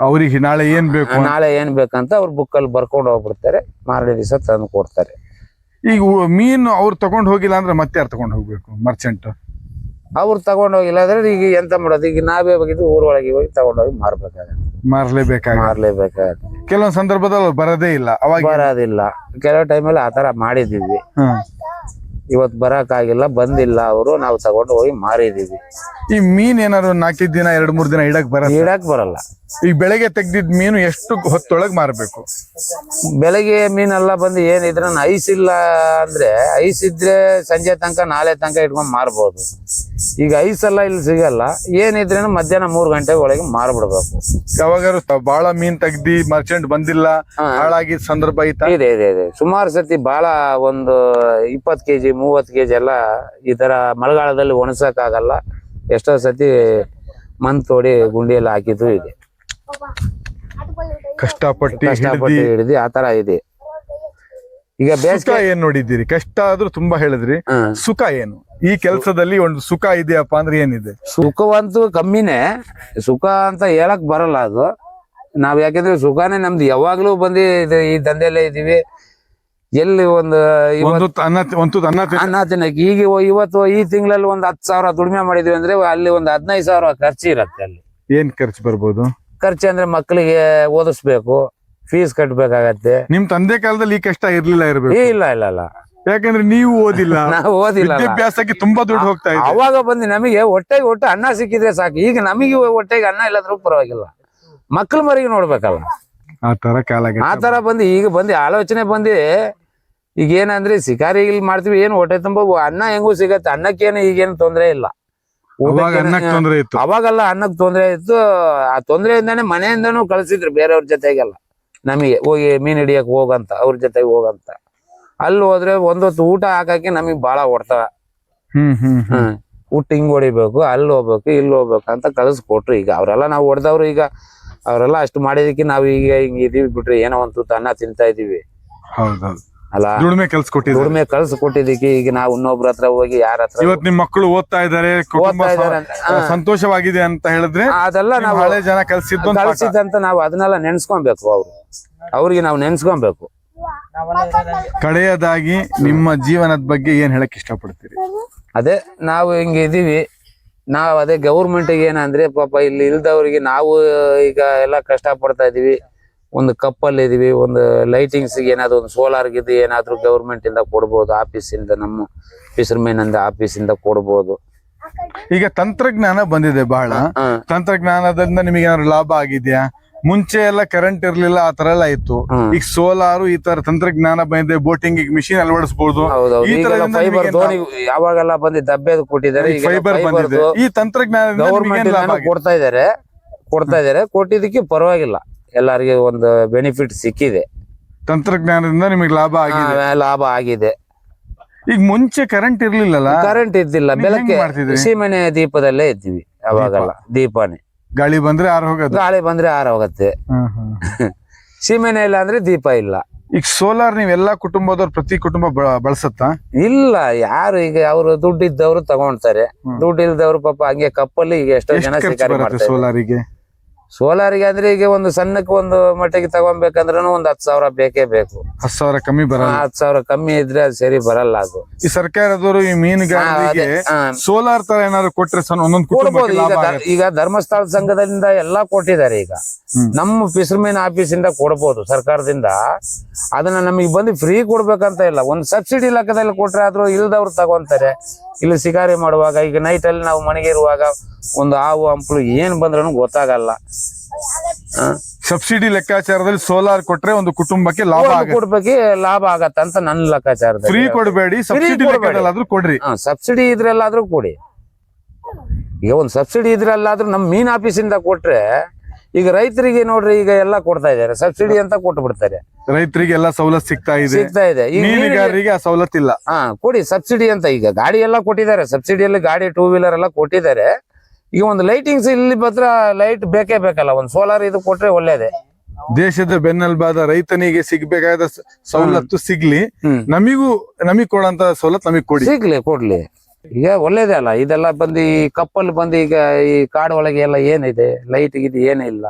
ಅವ್ರಿಗೆ ನಾಳೆ ಏನ್ ಬೇಕು ನಾಳೆ ಏನ್ ಬೇಕಂತ ಅವ್ರ ಬುಕ್ಕಲ್ಲಿ ಬರ್ಕೊಂಡು ಹೋಗ್ಬಿಡ್ತಾರೆ ಮಾರನೇ ದಿವಸ ತಂದು ಕೊಡ್ತಾರೆ. ಈಗ ಮೀನ್ ಅವ್ರು ತಗೊಂಡ್ ಹೋಗಿಲ್ಲ ಅಂದ್ರೆ ಮತ್ತೆ ಯಾರು ತಗೊಂಡ್ ಹೋಗ್ಬೇಕು ಮರ್ಚೆಂಟ್ ಅವ್ರು ತಗೊಂಡ್ ಹೋಗಿಲ್ಲ ಅಂದ್ರೆ ಈಗ ಎಂತ ಮಾಡೋದು? ಈಗ ನಾವೇ ಹೋಗಿದ್ದು ಊರೊಳಗೆ ಹೋಗಿ ತಗೊಂಡೋಗಿ ಮಾರ್ಬೇಕಾಗತ್ತೆ. ಮಾರ್ಲೇಬೇಕಾಗ ಮಾರ್ಲೇಬೇಕಾಗತ್ತೆ. ಕೆಲವೊಂದ್ ಸಂದರ್ಭದಲ್ಲಿ ಬರೋದೇ ಇಲ್ಲ. ಅವಾಗ ಬರೋದಿಲ್ಲ. ಕೆಲವು ಟೈಮಲ್ಲಿ ಆತರ ಮಾಡಿದೀವಿ ಹ್ಮ್. ಇವತ್ತು ಬರಕ್ ಆಗಿಲ್ಲ ಬಂದಿಲ್ಲ ಅವರು ನಾವು ತಗೊಂಡು ಹೋಗಿ ಮಾರಿದೀವಿ ಈ ಮೀನ್ ಏನಾದ್ರು ನಾಲ್ಕೈದು ದಿನ ಎರಡ್ ಮೂರ್ ದಿನ ಇಡಕ್ ಬರ ಇಡಕ್ ಬರಲ್ಲ. ಈಗ ಬೆಳಗ್ಗೆ ತೆಗ್ದಿದ್ ಮೀನು ಎಷ್ಟು ಹೊತ್ತೊಳಗೆ ಮಾರ್ಬೇಕು? ಬೆಳಗ್ಗೆ ಮೀನೆಲ್ಲ ಬಂದು ಏನಿದ್ರ ಐಸ್ ಇಲ್ಲ ಅಂದ್ರೆ ಐಸ್ ಇದ್ರೆ ಸಂಜೆ ತನಕ ನಾಳೆ ತನಕ ಇಟ್ಕೊಂಡು ಮಾರ್ಬೋದು. ಈಗ ಐಸ್ ಎಲ್ಲ ಇಲ್ಲಿ ಸಿಗಲ್ಲ. ಏನಿದ್ರೆ ಮಧ್ಯಾಹ್ನ ಮೂರ್ ಗಂಟೆ ಒಳಗೆ ಮಾರ್ಬಿಡ್ಬೇಕು. ಯಾವಾಗಾರು ತ- ಬಾಳ ಮೀನ್ ತೆಗ್ದಿ ಮರ್ಚೆಂಟ್ ಬಂದಿಲ್ಲ ಹಾಳಾಗಿ ಹಾಳಾಗಿದ್ ಸಂದರ್ಭ ಐತಾ? ಇದೆ ಇದೆ ಇದೆ. ಸುಮಾರು ಸತಿ ಬಹಳ ಒಂದು ಇಪ್ಪತ್ ಕೆಜಿ ಮೂವತ್ ಕೆಜಿ ಎಲ್ಲ ಈ ತರ ಮಳೆಗಾಲದಲ್ಲಿ ಒಣಸಕ್ ಆಗಲ್ಲ ಎಷ್ಟೋ ಸತಿ ಮಂದ್ ತೋಡಿ ಗುಂಡಿಯಲ್ಲಿ ಹಾಕಿದ್ದು ಇದೆ. ಕಷ್ಟಪಟ್ಟು ಕಷ್ಟಪಟ್ಟು ಹಿಡ್ದಿ ಹಿಡಿದು ಆ ತರ ಇದೆ. ಈಗ ಸುಖ ಬೇಸಿಗೆ ಏನ್ ನೋಡಿದ್ದೀರಿ? ಕಷ್ಟ ಆದ್ರೂ ತುಂಬಾ ಹೇಳಿದ್ರಿ. ಸುಖ ಏನು? ಈ ಕೆಲಸದಲ್ಲಿ ಒಂದು ಸುಖ ಇದೆಯಪ್ಪ ಅಂದ್ರೆ ಏನಿದೆ? ಸುಖವಂತೂ ಕಮ್ಮಿನೇ. ಸುಖ ಅಂತ ಹೇಳಕ್ ಬರಲ್ಲ ಅದು. ನಾವ್ ಯಾಕಂದ್ರೆ ಸುಖನೇ ನಮ್ದು. ಯಾವಾಗ್ಲೂ ಬಂದು ಇದು ಈ ದಂಧೆಲ್ಲೇ ಇದೀವಿ ಎಲ್ಲಿ ಒಂದು ಇವತ್ತು ಒಂದು ತ- ಅನ್ನ ತಿ- ಒಂದು ತುತ್ತು ಅನ್ನ ತಿನ್- ಅನ್ನ ತಿನ್ನಕ್ಕೆ ಈಗ ಇವತ್ತು ಈ ತಿಂಗಳಲ್ಲಿ ಒಂದ್ ಹತ್ತು ಸಾವಿರ ದುಡಿಮೆ ಮಾಡಿದ್ವಿ ಅಂದ್ರೆ ಅಲ್ಲಿ ಒಂದ್ ಹದಿನೈದು ಸಾವಿರ ಖರ್ಚು ಇರತ್ತೆ ಅಲ್ಲಿ. ಏನ್ ಖರ್ಚು ಬರ್ಬೋದು? ಖರ್ಚು ಅಂದ್ರೆ ಮಕ್ಕಳಿಗೆ ಓದಿಸ್ಬೇಕು ಫೀಸ್ ಕಟ್ಬೇಕಾಗತ್ತೆ. ನಿಮ್ ತಂದೆ ಕಾಲದಲ್ಲಿ ಈ ಕಷ್ಟ ಇರ್ಲಿಲ್ಲ ಇರ್ಬೇಕು. ಇಲ್ಲ ಇಲ್ಲ ಇಲ್ಲ. ಯಾಕಂದ್ರೆ ನೀವು ಓದಿಲ್ಲ. (laughs) ನಾವು ಓದಿಲ್ಲ ಅಲ್ಲ. ವಿದ್ಯಾಭ್ಯಾಸಕ್ಕೆ ತುಂಬಾ ದುಡ್ಡು ಹೋಗ್ತಾ ಇದೆ. ಅವಾಗ ಬಂದು ನಮಗೆ ಹೊಟ್ಟೆಗೆ ಹೊಟ್ಟೆ ಅನ್ನ ಸಿಕ್ಕಿದ್ರೆ ಸಾಕು. ಈಗ ನಮಗೆ ಹೊಟ್ಟೆಗೆ ಅನ್ನ ಇಲ್ಲದ್ರೂ ಪರವಾಗಿಲ್ಲ. ಮಕ್ಳ ಮರಿಗೆ ನೋಡ್ಬೇಕಲ್ಲ. ಆ ತರ ಕಾಲ ಆ ತರ ಬಂದು ಈಗ ಬಂದು ಆಲೋಚನೆ ಬಂದು ಈಗ ಏನಂದ್ರೆ ಶಿಕಾರಿ ಇಲ್ಲಿ ಮಾಡ್ತೀವಿ ಏನು ಹೊಟ್ಟೆ ತುಂಬ ಅನ್ನ ಹೆಂಗೂ ಸಿಗತ್ತೆ. ಅನ್ನಕ್ಕೇನು ಈಗೇನು ತೊಂದ್ರೆ ಇಲ್ಲ. ಅವಾಗ ಊಟಕ್ಕೇನು- ಅನ್ನಕ್ ತೊಂದ್ರೆ ಇತ್ತು. ಅವಾಗೆಲ್ಲ ಅನ್ನಕ್ ತೊಂದ್ರೆ ಇತ್ತು. ಆ ತೊಂದರೆಯಿಂದಾನೆ ಮನೆಯಿಂದನೂ ಕಳ್ಸಿದ್ರು ಬೇರೆಯವ್ರ ಜೊತೆಗೆಲ್ಲ. ನಮಗೆ ಹೋಗಿ ಮೀನ್ ಹಿಡಿಯಕ್ ಹೋಗಂತ ಅವ್ರ ಜೊತೆಗೆ ಹೋಗಂತ. ಅಲ್ಲಿ ಹೋದ್ರೆ ಒಂದೊತ್ತು ಊಟ ಹಾಕಕ್ಕೆ ನಮಗ್ ಬಾಳ ಹೊಡ್ತಾವ. ಹ್ಮ್ ಹ್ಮ್ ಹ್ಮ್. ಹ್ಮ್ ಊಟ ಹಿಂಗ್ ಹೊಡಿಬೇಕು ಅಲ್ಲಿ ಹೋಗ್ಬೇಕು ಇಲ್ಲಿ ಹೋಗ್ಬೇಕು ಅಂತ ಕಳಿಸ್ಕೊಟ್ರು ಈಗ. ಅವರೆಲ್ಲ ನಾವು ಹೊಡೆದವ್ರು ಈಗ. ಅವರೆಲ್ಲ ಅಷ್ಟು ಮಾಡಿದಕ್ಕೆ ನಾವು ಈಗ ಹಿಂಗ್ ಇದೀವಿ ಬಿಟ್ರಿ ಏನೋ ಒಂದ್ ತುತ್ತು ಅನ್ನ ತಿಂತಾ ಇದೀವಿ. ಹೌದೌದು. ಅಲ್ಲ ದುಡಿಮೆ ಕೆಲ್ಸ ಕೊಟ್ಟಿದ್ದಾರೆ ದುಡಿಮೆ ಕಳ್ಸಿ ಕೊಟ್ಟಿದ್ದಕ್ಕೆ ಈಗ ನಾವು ಇನ್ನೊಬ್ರ ಹತ್ರ ಹೋಗಿ ಯಾರ ಹತ್ರ ಇವತ್ ನಿಮ್ ಮಕ್ಕಳು ಓದ್ತಾ ಇದಾರೆ ಕುಟುಂಬ ಓದ್ತಾ ಸ- ಇದಾರೆ ಅಂತ. ಹಾ. ಸಂತೋಷವಾಗಿದೆ ಅಂತ ಹೇಳಿದ್ರೆ ಅದೆಲ್ಲ ನಿಮ್ ನಾವು ಹಳೆ ಜನ ಕಲ್ಸಿದ್ದು ಒಂದ್ ಪಾಠ. ಕಳ್ಸಿದಂತ ನಾವು ಅದನ್ನೆಲ್ಲ ನೆನ್ಸ್ಕೊಬೇಕು ಅವ್ರು ಅವ್ರಿಗೆ ನಾವು ನೆನ್ಸ್ಕೊಬೇಕು ಕಡೆಯದಾಗಿ ನಿಮ್ಮ ಜೀವನದ ಬಗ್ಗೆ ಏನ್ ಹೇಳಕ್ ಇಷ್ಟಪಡ್ತೀರಿ ಅದೇ ನಾವು ಹಿಂಗ ಇದೀವಿ ನಾವು ಅದೇ ಗೌರ್ಮೆಂಟಿಗೆ ಏನಂದ್ರೆ ಪಾಪ ಇಲ್ಲಿ ಇಲ್ದವ್ರಿಗೆ ನಾವು ಈಗ ಎಲ್ಲ ಕಷ್ಟ ಪಡ್ತಾ ಇದೀವಿ ಒಂದು ಕಪ್ಪಲ್ಲಿ ಇದೀವಿ ಒಂದು ಲೈಟಿಂಗ್ಸ್ ಏನಾದ್ರು ಒಂದು ಸೋಲಾರ್ ಏನಾದರೂ ಏನಾದ್ರು ಗವರ್ನಮೆಂಟ್ ಇಂದ ಕೊಡ್ಬೋದು ಆಫೀಸಿಂದ ನಮ್ಮ ಫಿಶರ್ಮೆನ್ ಅಂದ ಆಫೀಸಿಂದ ಕೊಡ್ಬೋದು. ಈಗ ತಂತ್ರಜ್ಞಾನ ಬಂದಿದೆ ಬಹಳ. ತಂತ್ರಜ್ಞಾನದಿಂದ ನಿಮಗೆ ಏನಾದ್ರು ಲಾಭ ಆಗಿದ್ಯಾ? ಮುಂಚೆ ಎಲ್ಲ ಕರೆಂಟ್ ಇರ್ಲಿಲ್ಲ ಆ ತರ ಎಲ್ಲ ಇತ್ತು. ಈಗ ಸೋಲಾರು ಈ ತರ ತಂತ್ರಜ್ಞಾನ ಬಂದಿದೆ ಬೋಟಿಂಗ್ ಮಿಷಿನ್ ಅಳವಡಿಸಬಹುದು ಫೈಬರ್ ದೋಣಿ ಯಾವಾಗೆಲ್ಲ ಬಂದು ದಬ್ಬೆ ಕೊಟ್ಟಿದ್ದಾರೆ ಫೈಬರ್ ಬಂದಿದೆ. ಈ ತಂತ್ರಜ್ಞಾನದಿಂದ ಕೊಡ್ತಾ ಇದಾರೆ ಕೊಡ್ತಾ ಇದಾರೆ ಕೊಟ್ಟಿದ್ದಕ್ಕೆ ಪರವಾಗಿಲ್ಲ. ಎಲ್ಲರಿಗೆ ಒಂದು ಬೆನಿಫಿಟ್ ಸಿಕ್ಕಿದೆ. ತಂತ್ರಜ್ಞಾನದಿಂದ ನಿಮಗೆ ಲಾಭ ಆಗಿದೆ. ಆ, ಲಾಭ ಆಗಿದೆ. ಈಗ ಮುಂಚೆ ಕರೆಂಟ್ ಇರ್ಲಿಲ್ಲಲ್ಲ? ಕರೆಂಟ್ ಇದ್ದಿಲ್ಲ. ನೀವ್ ಬೆಳಗ್ಗೆ ಹೆಂಗ್ ಮಾಡ್ತಿದ್ರಿ? ಸೀಮೆನೆ ದೀಪದಲ್ಲೇ ಇದ್ದೀವಿ ಅವಾಗೆಲ್ಲ ದೀಪನೇ. ಗಾಳಿ ಬಂದ್ರೆ ಆರು ಹೋಗುತ್ತೆ ಗಾಳಿ ಬಂದ್ರೆ ಆರ ಹೋಗತ್ತೆ. ಹ್ಮ್, ಹ್ಮ್. (laughs) ಸೀಮೆನೆ ಇಲ್ಲ ಅಂದ್ರೆ ದೀಪ ಇಲ್ಲ. ಈಗ ಸೋಲಾರ್ ನೀವ್ ಎಲ್ಲಾ ಕುಟುಂಬದವ್ರು ಪ್ರತಿ ಕುಟುಂಬ ಬಳಸತ್ತ ಬಳಸತ್ತಾ? ಇಲ್ಲ ಯಾರು ಈಗ ಅವರು ದುಡ್ಡು ಇದ್ದವರು ತಗೊಂಡ್ತಾರೆ ಹ್ಮ್. ದುಡ್ಡು ಇಲ್ದವ್ರು ಪಾಪ ಹಂಗೆ ಕಪ್ಪಲ್ಲಿ ಈಗ ಎಷ್ಟೋ ಎಷ್ಟು ಜನ ಖರ್ಚು ಶಿಕಾರಿ ಬರುತ್ತೆ ಮಾಡ್ತಾರೆ ಸೋಲಾರಿಗೆ ಸೋಲಾರಿಗೆ ಅಂದ್ರೆ ಈಗ ಒಂದು ಸಣ್ಣಕ್ಕೆ ಒಂದು ಮಟ್ಟಿಗೆ ತಗೊಂಬೇಕಂದ್ರೂ ಒಂದ್ ಹತ್ತು ಸಾವಿರ ಬೇಕೇ ಬೇಕು. ಹತ್ತು ಸಾವಿರ ಕಮ್ಮಿ ಬರಲ್ಲ. ಹತ್ತು ಸಾವಿರ ಕಮ್ಮಿ ಇದ್ರೆ ಅದು ಸರಿ ಬರಲ್ಲ ಅದು. ಈ ಸರ್ಕಾರದವರು ಈ ಮೀನುಗಾರರಿಗೆ ಅದೇ, ಸೋಲಾರ್ ತರ ಏನಾದ್ರು ಕೊಟ್ರೆ ಒಂದೊಂದು ಕೊಡ್ಬೋದು. ಈಗ. ಈಗ ಧರ್ಮಸ್ಥಳ ಸಂಘದಿಂದ ಎಲ್ಲಾ ಕೊಟ್ಟಿದ್ದಾರೆ ಈಗ. ನಮ್ಮ ಫಿಶರ್ಮೆನ್ ಆಫೀಸ್ ಇಂದ ಕೊಡ್ಬೋದು ಸರ್ಕಾರದಿಂದ. ಅದನ್ನ ನಮಗೆ ಬಂದು ಫ್ರೀ ಕೊಡ್ಬೇಕಂತ ಇಲ್ಲ. ಒಂದು ಸಬ್ಸಿಡಿ ಲೆಕ್ಕದಲ್ಲಿ ಕೊಟ್ರೆ ಆದ್ರೂ ಇಲ್ದವ್ರು ತಗೊಂತಾರೆ. ಇಲ್ಲಿ ಶಿಕಾರಿ ಮಾಡುವಾಗ ಈಗ ನೈಟ್ ಅಲ್ಲಿ ನಾವು ಮನೆಗೆ ಇರುವಾಗ ಒಂದು ಹಾವು ಹಂಪಲು ಏನ್ ಬಂದ್ರೂ ಗೊತ್ತಾಗಲ್ಲ. ಸಬ್ಸಿಡಿ ಲೆಕ್ಕಾಚಾರದಲ್ಲಿ ಸೋಲಾರ್ ಕೊಟ್ರೆ ಒಂದು ಕುಟುಂಬಕ್ಕೆ ಲಾಭ ಕುಟುಂಬಕ್ಕೆ ಲಾಭ ಲಾಭ ಆಗತ್ತಂತ ನನ್ನ ಲೆಕ್ಕಾಚಾರ ಫ್ರೀ ಕೊಡಬೇಡಿ ಸಬ್ಸಿಡಿ. ಲೆಕ್ಕದಲ್ಲಾದ್ರೂ ಕೊಡ್ರಿ. ಸಬ್ಸಿಡಿ ಇದ್ರಲ್ಲಾದ್ರೂ ಕೊಡಿ. ಈಗ ಒಂದು ಸಬ್ಸಿಡಿ ಇದ್ರಲ್ಲಾದ್ರೂ ನಮ್ಮ ಮೀನ್ ಆಫೀಸಿಂದ ಕೊಟ್ರೆ ಈಗ ರೈತರಿಗೆ ನೋಡ್ರಿ ಈಗ ಎಲ್ಲ ಕೊಡ್ತಾ ಇದ್ದಾರೆ. ಸಬ್ಸಿಡಿ ಅಂತ ಕೊಟ್ಟು ಬಿಡ್ತಾರೆ. ರೈತರಿಗೆ ಎಲ್ಲ ಸವಲತ್ತು ಸಿಗ್ತಾ ಇದೆ. ಸಿಗ್ತಾ ಇದೆ. ಮೀನುಗಾರರಿಗೆ ಆ ಸವಲತ್ತಿಲ್ಲ. ಹಾ ಕೊಡಿ ಸಬ್ಸಿಡಿ ಅಂತ ಈಗ ಗಾಡಿ ಎಲ್ಲ ಕೊಟ್ಟಿದ್ದಾರೆ. ಸಬ್ಸಿಡಿಯಲ್ಲಿ ಗಾಡಿ ಟೂ ವೀಲರ್ ಎಲ್ಲ ಕೊಟ್ಟಿದ್ದಾರೆ. ಈಗ ಒಂದು ಲೈಟಿಂಗ್ಸ್ ಇಲ್ಲಿ ಮಾತ್ರ ಲೈಟ್ ಬೇಕೇ ಬೇಕಲ್ಲ ಒಂದು ಸೋಲಾರ್ ಇದು ಕೊಟ್ರೆ ಒಳ್ಳೇದೇ. ದೇಶದ ಬೆನ್ನೆಲುಬಾದ ರೈತನಿಗೆ ಸಿಗ್ಬೇಕಾದ ಸ- ಸವಲತ್ತು ಸಿಗ್ಲಿ ನಮಿಗೂ ನಮಗ್ ಕೊಡಂತ ಸವಲತ್ತು ನಮಗ್ ಕೊಡಿ. ಸಿಗ್ಲಿ ಕೊಡ್ಲಿ. ಈಗ ಒಳ್ಳೇದೇ ಅಲ್ಲ ಇದೆಲ್ಲ ಬಂದು ಈ ಕಪ್ಪಲ್ ಬಂದು ಈಗ ಈ ಕಾಡು ಒಳಗೆ ಎಲ್ಲ ಏನಿದೆ ಲೈಟ್ ಇದು ಏನೇ ಇಲ್ಲ.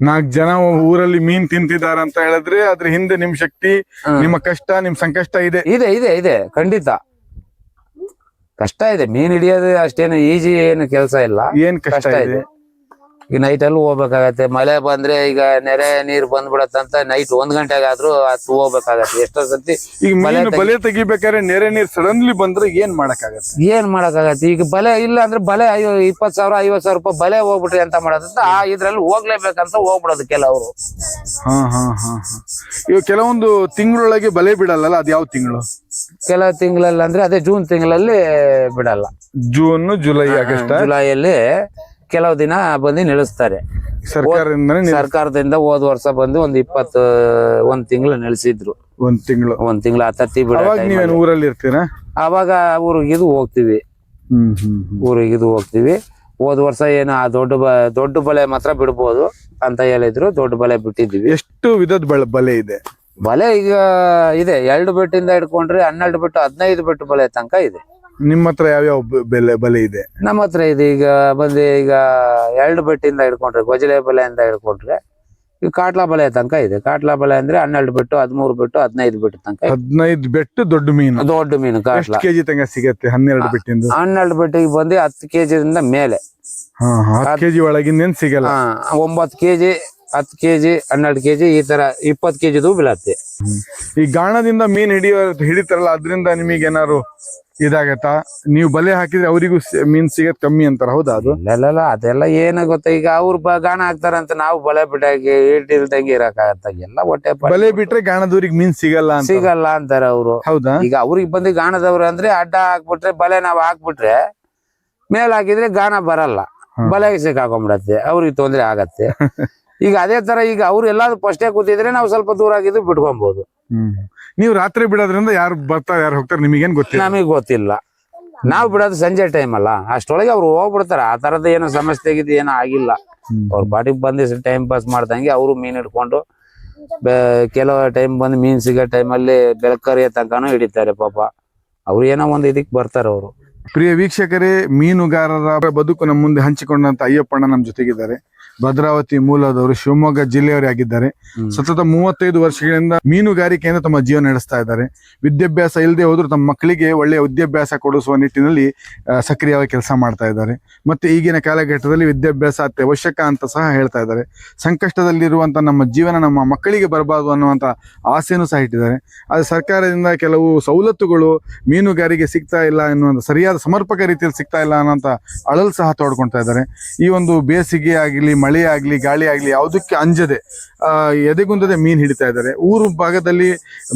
ನಾಲ್ಕು ಜನ ಊರಲ್ಲಿ ಮೀನ್ ತಿಂತಿದ್ದಾರೆ ಅಂತ ಹೇಳಿದ್ರೆ ಅದ್ರ ಹಿಂದೆ ನಿಮ್ ಶಕ್ತಿ ಹ್ಮ್. ನಿಮ್ಮ ಕಷ್ಟ ನಿಮ್ ಸಂಕಷ್ಟ ಇದೆ. ಇದೆ ಇದೆ ಇದೆ ಖಂಡಿತ. ಕಷ್ಟ ಇದೆ ಮೀನ್ ಹಿಡಿಯೋದು ಅಷ್ಟೇನು ಈಜಿ ಏನು ಕೆಲಸ ಇಲ್ಲ. ಏನ್ ಕಷ್ಟ ಇದೆ. ಈಗ ನೈಟ್ ಅಲ್ಲಿ ಹೋಗ್ಬೇಕಾಗತ್ತೆ. ಮಳೆ ಬಂದ್ರೆ ಈಗ ನೆರೆ ನೀರ್ ಬಂದ್ಬಿಡತ್ತಂತ ನೈಟ್ ಒಂದ್ ಗಂಟೆಗಾದ್ರೂ ಅದು ಹೋಗ್ಬೇಕಾಗತ್ತೆ ಎಷ್ಟೋ ಸತಿ ಈಗ ಮಳೆ ಬಲೆ ತೆಗಿಬೇಕಾದ್ರೆ ನೆರೆ ನೀರ್ ಸಡನ್ಲಿ ಬಂದ್ರೆ ಏನ್ ಮಾಡಕ್ಕಾಗತ್ತೆ? ಏನ್ ಮಾಡಕ್ಕಾಗತ್ತೆ? ಈಗ ಬಲೆ ಇಲ್ಲ ಅಂದ್ರೆ ಬಲೆ ಅಯ್ಯೋ ಇಪ್ಪತ್ ಸಾವಿರ ಐವತ್ ಸಾವಿರ ರೂಪಾಯಿ ಬಲೆ ಹೋಗ್ಬಿಟ್ರಿ ಅಂತ ಮಾಡೋದಂತ? ಆ ಇದ್ರಲ್ಲಿ ಹೋಗ್ಲೇಬೇಕಂತ ಹೋಗ್ಬಿಡೋದು ಕೆಲವರು. ಹಾ ಹಾ ಹಾ ಹಾ. ಇವಾಗ ಕೆಲವೊಂದು ತಿಂಗಳೊಳಗೆ ಬಲೆ ಬಿಡಲ್ಲ ಅದ್ ಯಾವ ತಿಂಗಳು? ಕೆಲವು ತಿಂಗಳಲ್ಲಿ ಅಂದ್ರೆ ಅದೇ ಜೂನ್ ತಿಂಗಳಲ್ಲಿ ಬಿಡಲ್ಲ. ಜೂನ್ ಜುಲೈ ಆಗಸ್ಟ್ ಜುಲೈಯಲ್ಲಿ ಕೆಲವು ದಿನ ಬಂದು ನಿಲ್ಲಿಸ್ತಾರೆ. ಸರ್ಕಾರದಿಂದನೇ ಸರ್ಕಾರದಿಂದ ಹೋದ ವರ್ಷ ಬಂದು ಒಂದ್ ಇಪ್ಪತ್ತು ಒಂದ್ ತಿಂಗಳು ನಿಲ್ಸಿದ್ರು. ಒಂದ್ ತಿಂಗಳು. ಒಂದ್ ತಿಂಗಳು ಹತ್ತತ್ತಿ ಬಿಡ ಊರಲ್ಲಿ ಇರ್ತೀರಾ? ಅವಾಗ ಊರಿಗಿದು ಹೋಗ್ತಿವಿ. ಊರಿಗಿದು ಹೋಗ್ತಿವಿ. ಹೋದ್ ವರ್ಷ ಏನು ಆ ದೊಡ್ಡ ದೊಡ್ಡ ಬಲೆ ಮಾತ್ರ ಬಿಡ್ಬೋದು ಅಂತ ಹೇಳಿದ್ರು. ದೊಡ್ಡ ಬಲೆ ಬಿಟ್ಟಿದ್ವಿ ಎಷ್ಟು ವಿಧದ ಬಲೆ ಇದೆ? ಬಲೆ ಈಗ ಇದೆ. ಎರಡು ಬೆಟ್ಟಿಂದ ಹಿಡ್ಕೊಂಡ್ರೆ ಹನ್ನೆರಡು ಬೆಟ್ಟು ಹದಿನೈದು ಬೆಟ್ಟು ಬಲೆ ತನಕ ಇದೆ. ನಿಮ್ಮ ಹತ್ರ ಯಾವ್ಯಾವ ಬ- ಬೆಲೆ ಬಲೆ ಇದೆ? ನಮ್ಮ ಹತ್ರ ಇದೆ ಈಗ ಬಂದು ಈಗ ಎರಡು ಬೆಟ್ಟಿಂದ ಹಿಡ್ಕೊಂಡ್ರೆ ಗೊಜಲೆ ಬಲೆಯಿಂದ ಹಿಡ್ಕೊಂಡ್ರೆ ಈಗ ಕಾಟ್ಲಾ ಬಲೆ ತನಕ ಇದೆ. ಕಾಟ್ಲಾ ಬಲೆ ಅಂದ್ರೆ ಹನ್ನೆರಡು ಬೆಟ್ಟು ಹದಿಮೂರು ಬೆಟ್ಟು ಹದಿನೈದು ಬೆಟ್ಟು ತನಕ ಇದೆ. ಹದಿನೈದು ಬೆಟ್ಟು ದೊಡ್ಡ ಮೀನು. ದೊಡ್ಡ ಮೀನು ಎಷ್ಟು ಕಾಟ್ಲಾ ಕೆಜಿ ತನಕ ಸಿಗತ್ತೆ ಹನ್ನೆರಡು ಬೆಟ್ಟಿಂದ? ಹನ್ನೆರಡು ಬೆಟ್ಟಿಗೆ ಬಂದು ಹತ್ತು ಕೆಜಿಯಿಂದ ಮೇಲೆ. ಹಾ ಹತ್ತು ಕೆಜಿ ಒಳಗಿಂದೇನ್ ಸಿಗಲ್ಲ? ಹಾ ಒಂಬತ್ತು ಕೆಜಿ ಹತ್ತು ಕೆಜಿ ಹನ್ನೆರಡು ಕೆಜಿ ಈ ತರ ಇಪ್ಪತ್ತು ಕೆಜಿದು ಬೀಳತ್ತೆ. ಈ ಗಾಣದಿಂದ ಮೀನ್ ಹಿಡಿಯೋ ಹಿಡಿತಾರಲ್ಲ ಅದರಿಂದ ನಿಮಗೆ ಏನಾರು ಇದಾಗತ್ತಾ? ನೀವು ಬಲೆ ಹಾಕಿದ್ರೆ ಅವರಿಗೂ ಮೀನ್ ಸಿಗತ್ ಕಮ್ಮಿ ಅಂತಾರ ಹೌದಾ ಅದು? ಇಲ್ಲ ಅದೆಲ್ಲ ಏನ ಗೊತ್ತಾ ಈಗ ಅವ್ರು ಗಾಣ ಹಾಕ್ತಾರಂತ ನಾವು ಬಲೆ ಬಿಟ್ಟಾಗಿ ಇಟ್ಟಿಲ್ದಂಗೆ ಇರಕಾಗತ್ತ ಎಲ್ಲ ಒಟ್ಟೆ ಬಲೆ ಬಿಟ್ರೆ ಗಾಣದವ್ರಿಗೆ ಮೀನ್ ಸಿಗಲ್ಲ ಅಂತ. ಸಿಗಲ್ಲ ಅಂತಾರ ಅವ್ರು. ಹೌದಾ? ಈಗ ಅವ್ರಿಗೆ ಬಂದು ಗಾಣದವ್ರು ಅಂದ್ರೆ ಅಡ್ಡ ಹಾಕ್ಬಿಟ್ರೆ ಬಲೆ ನಾವ್ ಹಾಕ್ಬಿಟ್ರೆ ಮೇಲ್ ಹಾಕಿದ್ರೆ ಗಾಣ ಬರಲ್ಲ. ಬಲೆ ಬಲೆಗೆ ಸಿಕ್ಕಾಕೊಂಡ್ಬಿಡತ್ತೆ ಅವ್ರಿಗೆ ತೊಂದ್ರೆ ಆಗತ್ತೆ. (laughs) ಈಗ ಅದೇ ತರ ಈಗ ಅವ್ರು ಎಲ್ಲಾದ್ರು ಫಸ್ಟೇ ಕೂತಿದ್ರೆ ನಾವು ಸ್ವಲ್ಪ ದೂರ ಆಗಿದ್ದು ಬಿಟ್ಕೊಬಹುದು ಹ್ಮ್. ನೀವು ರಾತ್ರಿ ಬಿಡೋದ್ರಿಂದ ಯಾರು ಬರ್ತಾರೆ ಯಾರು ಹೋಗ್ತಾರೆ ನಿಮಗೇನ್ ಗೊತ್ತಿಲ್ಲ? ನಮಗೆ ಗೊತ್ತಿಲ್ಲ. ನಾವು ಬಿಡೋದು ಸಂಜೆ ಟೈಮ್ ಅಲ್ಲ. ಅಷ್ಟೊಳಗೆ ಅವ್ರು ಹೋಗ್ಬಿಡ್ತಾರೆ. ಆ ತರದ ಏನೋ ಸಮಸ್ಯೆ ಆಗಿದ್ದು ಏನೋ ಆಗಿಲ್ಲ. ಅವ್ರ ಪಾಟಿಗೆ ಬಂದು ಟೈಮ್ ಪಾಸ್ ಮಾಡ್ದಂಗೆ ಅವರು ಮೀನ್ ಹಿಡ್ಕೊಂಡು ಬೆ- ಕೆಲವು ಟೈಮ್ ಬಂದು ಮೀನ್ ಸಿಗೋ ಟೈಮಲ್ಲಿ ಬೆಳಕರಿಯ ತನಕನೂ ಹಿಡಿತಾರೆ ಪಾಪ. ಅವ್ರು ಏನೋ ಒಂದು ಇದಕ್ಕೆ ಬರ್ತಾರೆ ಅವರು. ಪ್ರಿಯ ವೀಕ್ಷಕರೇ ಮೀನುಗಾರರ ಬದುಕು ನಮ್ಮ ಮುಂದೆ ಹಂಚಿಕೊಂಡಂತ ಅಯ್ಯಪ್ಪಣ್ಣ ನಮ್ಮ ಜೊತೆಗಿದ್ದಾರೆ. ಭದ್ರಾವತಿ ಮೂಲದವರು ಶಿವಮೊಗ್ಗ ಜಿಲ್ಲೆಯವರೇ ಆಗಿದ್ದಾರೆ. ಸತತ ಮೂವತ್ತೈದು ವರ್ಷಗಳಿಂದ ಮೀನುಗಾರಿಕೆಯಿಂದ ತಮ್ಮ ಜೀವನ ನಡೆಸ್ತಾ ಇದ್ದಾರೆ. ವಿದ್ಯಾಭ್ಯಾಸ ಇಲ್ಲದೆ ಹೋದ್ರು ತಮ್ಮ ಮಕ್ಕಳಿಗೆ ಒಳ್ಳೆಯ ವಿದ್ಯಾಭ್ಯಾಸ ಕೊಡಿಸುವ ನಿಟ್ಟಿನಲ್ಲಿ ಸಕ್ರಿಯವಾಗಿ ಕೆಲಸ ಮಾಡ್ತಾ ಇದ್ದಾರೆ. ಮತ್ತೆ ಈಗಿನ ಕಾಲಘಟ್ಟದಲ್ಲಿ ವಿದ್ಯಾಭ್ಯಾಸ ಅತ್ಯವಶ್ಯಕ ಅಂತ ಸಹ ಹೇಳ್ತಾ ಇದ್ದಾರೆ. ಸಂಕಷ್ಟದಲ್ಲಿರುವಂಥ ನಮ್ಮ ಜೀವನ ನಮ್ಮ ಮಕ್ಕಳಿಗೆ ಬರಬಾರದು ಅನ್ನುವಂತ ಆಸೆಯನ್ನು ಸಹ ಇಟ್ಟಿದ್ದಾರೆ. ಆದರೆ ಸರ್ಕಾರದಿಂದ ಕೆಲವು ಸವಲತ್ತುಗಳು ಮೀನುಗಾರಿಗೆ ಸಿಗ್ತಾ ಇಲ್ಲ ಎನ್ನುವಂತ ಸರಿಯಾದ ಸಮರ್ಪಕ ರೀತಿಯಲ್ಲಿ ಸಿಗ್ತಾ ಇಲ್ಲ ಅನ್ನೋಂಥ ಅಳಲು ಸಹ ತೋಡ್ಕೊಳ್ತಾ ಇದ್ದಾರೆ. ಈ ಒಂದು ಬೇಸಿಗೆ ಆಗಲಿ ಮಳೆ ಆಗಲಿ ಗಾಳಿ ಆಗಲಿ ಯಾವುದಕ್ಕೆ ಅಂಜದೆ ಎದೆಗುಂದದೆ ಮೀನು ಹಿಡಿತಾ ಇದ್ದಾರೆ. ಊರು ಭಾಗದಲ್ಲಿ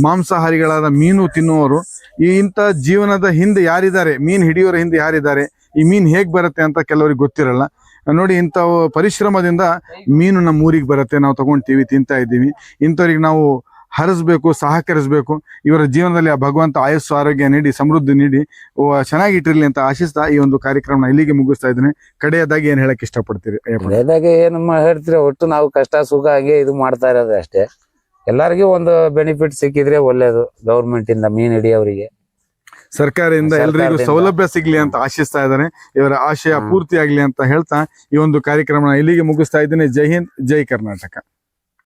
ಮಾಂಸಾಹಾರಿಗಳಾದ ಮೀನು ತಿನ್ನುವವರು, ಈ ಇಂಥ ಜೀವನದ ಹಿಂದೆ ಯಾರಿದ್ದಾರೆ? ಮೀನು ಹಿಡಿಯೋರ ಹಿಂದೆ ಯಾರಿದ್ದಾರೆ? ಈ ಮೀನು ಹೇಗೆ ಬರುತ್ತೆ ಅಂತ ಕೆಲವರಿಗೆ ಗೊತ್ತಿರಲ್ಲ. ನೋಡಿ ಇಂಥ ಪರಿಶ್ರಮದಿಂದ ಮೀನು ನಮ್ಮ ಊರಿಗೆ ಬರುತ್ತೆ. ನಾವು ತಗೊಂತೀವಿ ತಿಂತಾ ಇದ್ದೀವಿ. ಇಂಥವ್ರಿಗೆ ನಾವು ಹರಿಸ್ಬೇಕು ಸಹಕರಿಸಬೇಕು. ಇವರ ಜೀವನದಲ್ಲಿ ಆ ಭಗವಂತ ಆಯಸ್ಸು ಆರೋಗ್ಯ ನೀಡಿ ಸಮೃದ್ಧಿ ನೀಡಿ ಚೆನ್ನಾಗಿ ಚೆನ್ನಾಗಿಟ್ಟಿರ್ಲಿ ಅಂತ ಆಶಿಸ್ತಾ ಈ ಒಂದು ಕಾರ್ಯಕ್ರಮನ ಇಲ್ಲಿಗೆ ಮುಗಿಸ್ತಾ ಇದ್ದೀನಿ. ಕಡೆಯದಾಗಿ ಏನ್ ಹೇಳಕ್ ಇಷ್ಟಪಡ್ತೀರಿ ಹಳೆಯದಾಗ ಏನು ಹೇಳ್ತೀರಿ ಒಟ್ಟು ನಾವು ಕಷ್ಟ ಸುಖ ಹಾಗೆ ಇದು ಮಾಡ್ತಾ ಇರೋದು ಅಷ್ಟೇ. ಎಲ್ಲರಿಗೂ ಒಂದು ಬೆನಿಫಿಟ್ ಸಿಕ್ಕಿದ್ರೆ ಒಳ್ಳೇದು ಗೌರ್ಮೆಂಟ್ ಇಂದ ಮೀನ್ ಹಿಡಿಯವರಿಗೆ ಸರ್ಕಾರದಿಂದ ಎಲ್ಲರಿಗೂ ಸೌಲಭ್ಯ ಸಿಗ್ಲಿ ಅಂತ ಆಶಿಸ್ತಾ ಇದ್ದಾರೆ ಇವರ ಆಶಯ ಪೂರ್ತಿಯಾಗ್ಲಿ ಪೂರ್ತಿ ಆಗ್ಲಿ ಅಂತ ಹೇಳ್ತಾ ಈ ಒಂದು ಕಾರ್ಯಕ್ರಮ ಇಲ್ಲಿಗೆ ಮುಗಿಸ್ತಾ ಇದ್ದೀನಿ. ಜೈ ಹಿಂದ್ ಜೈ ಕರ್ನಾಟಕ.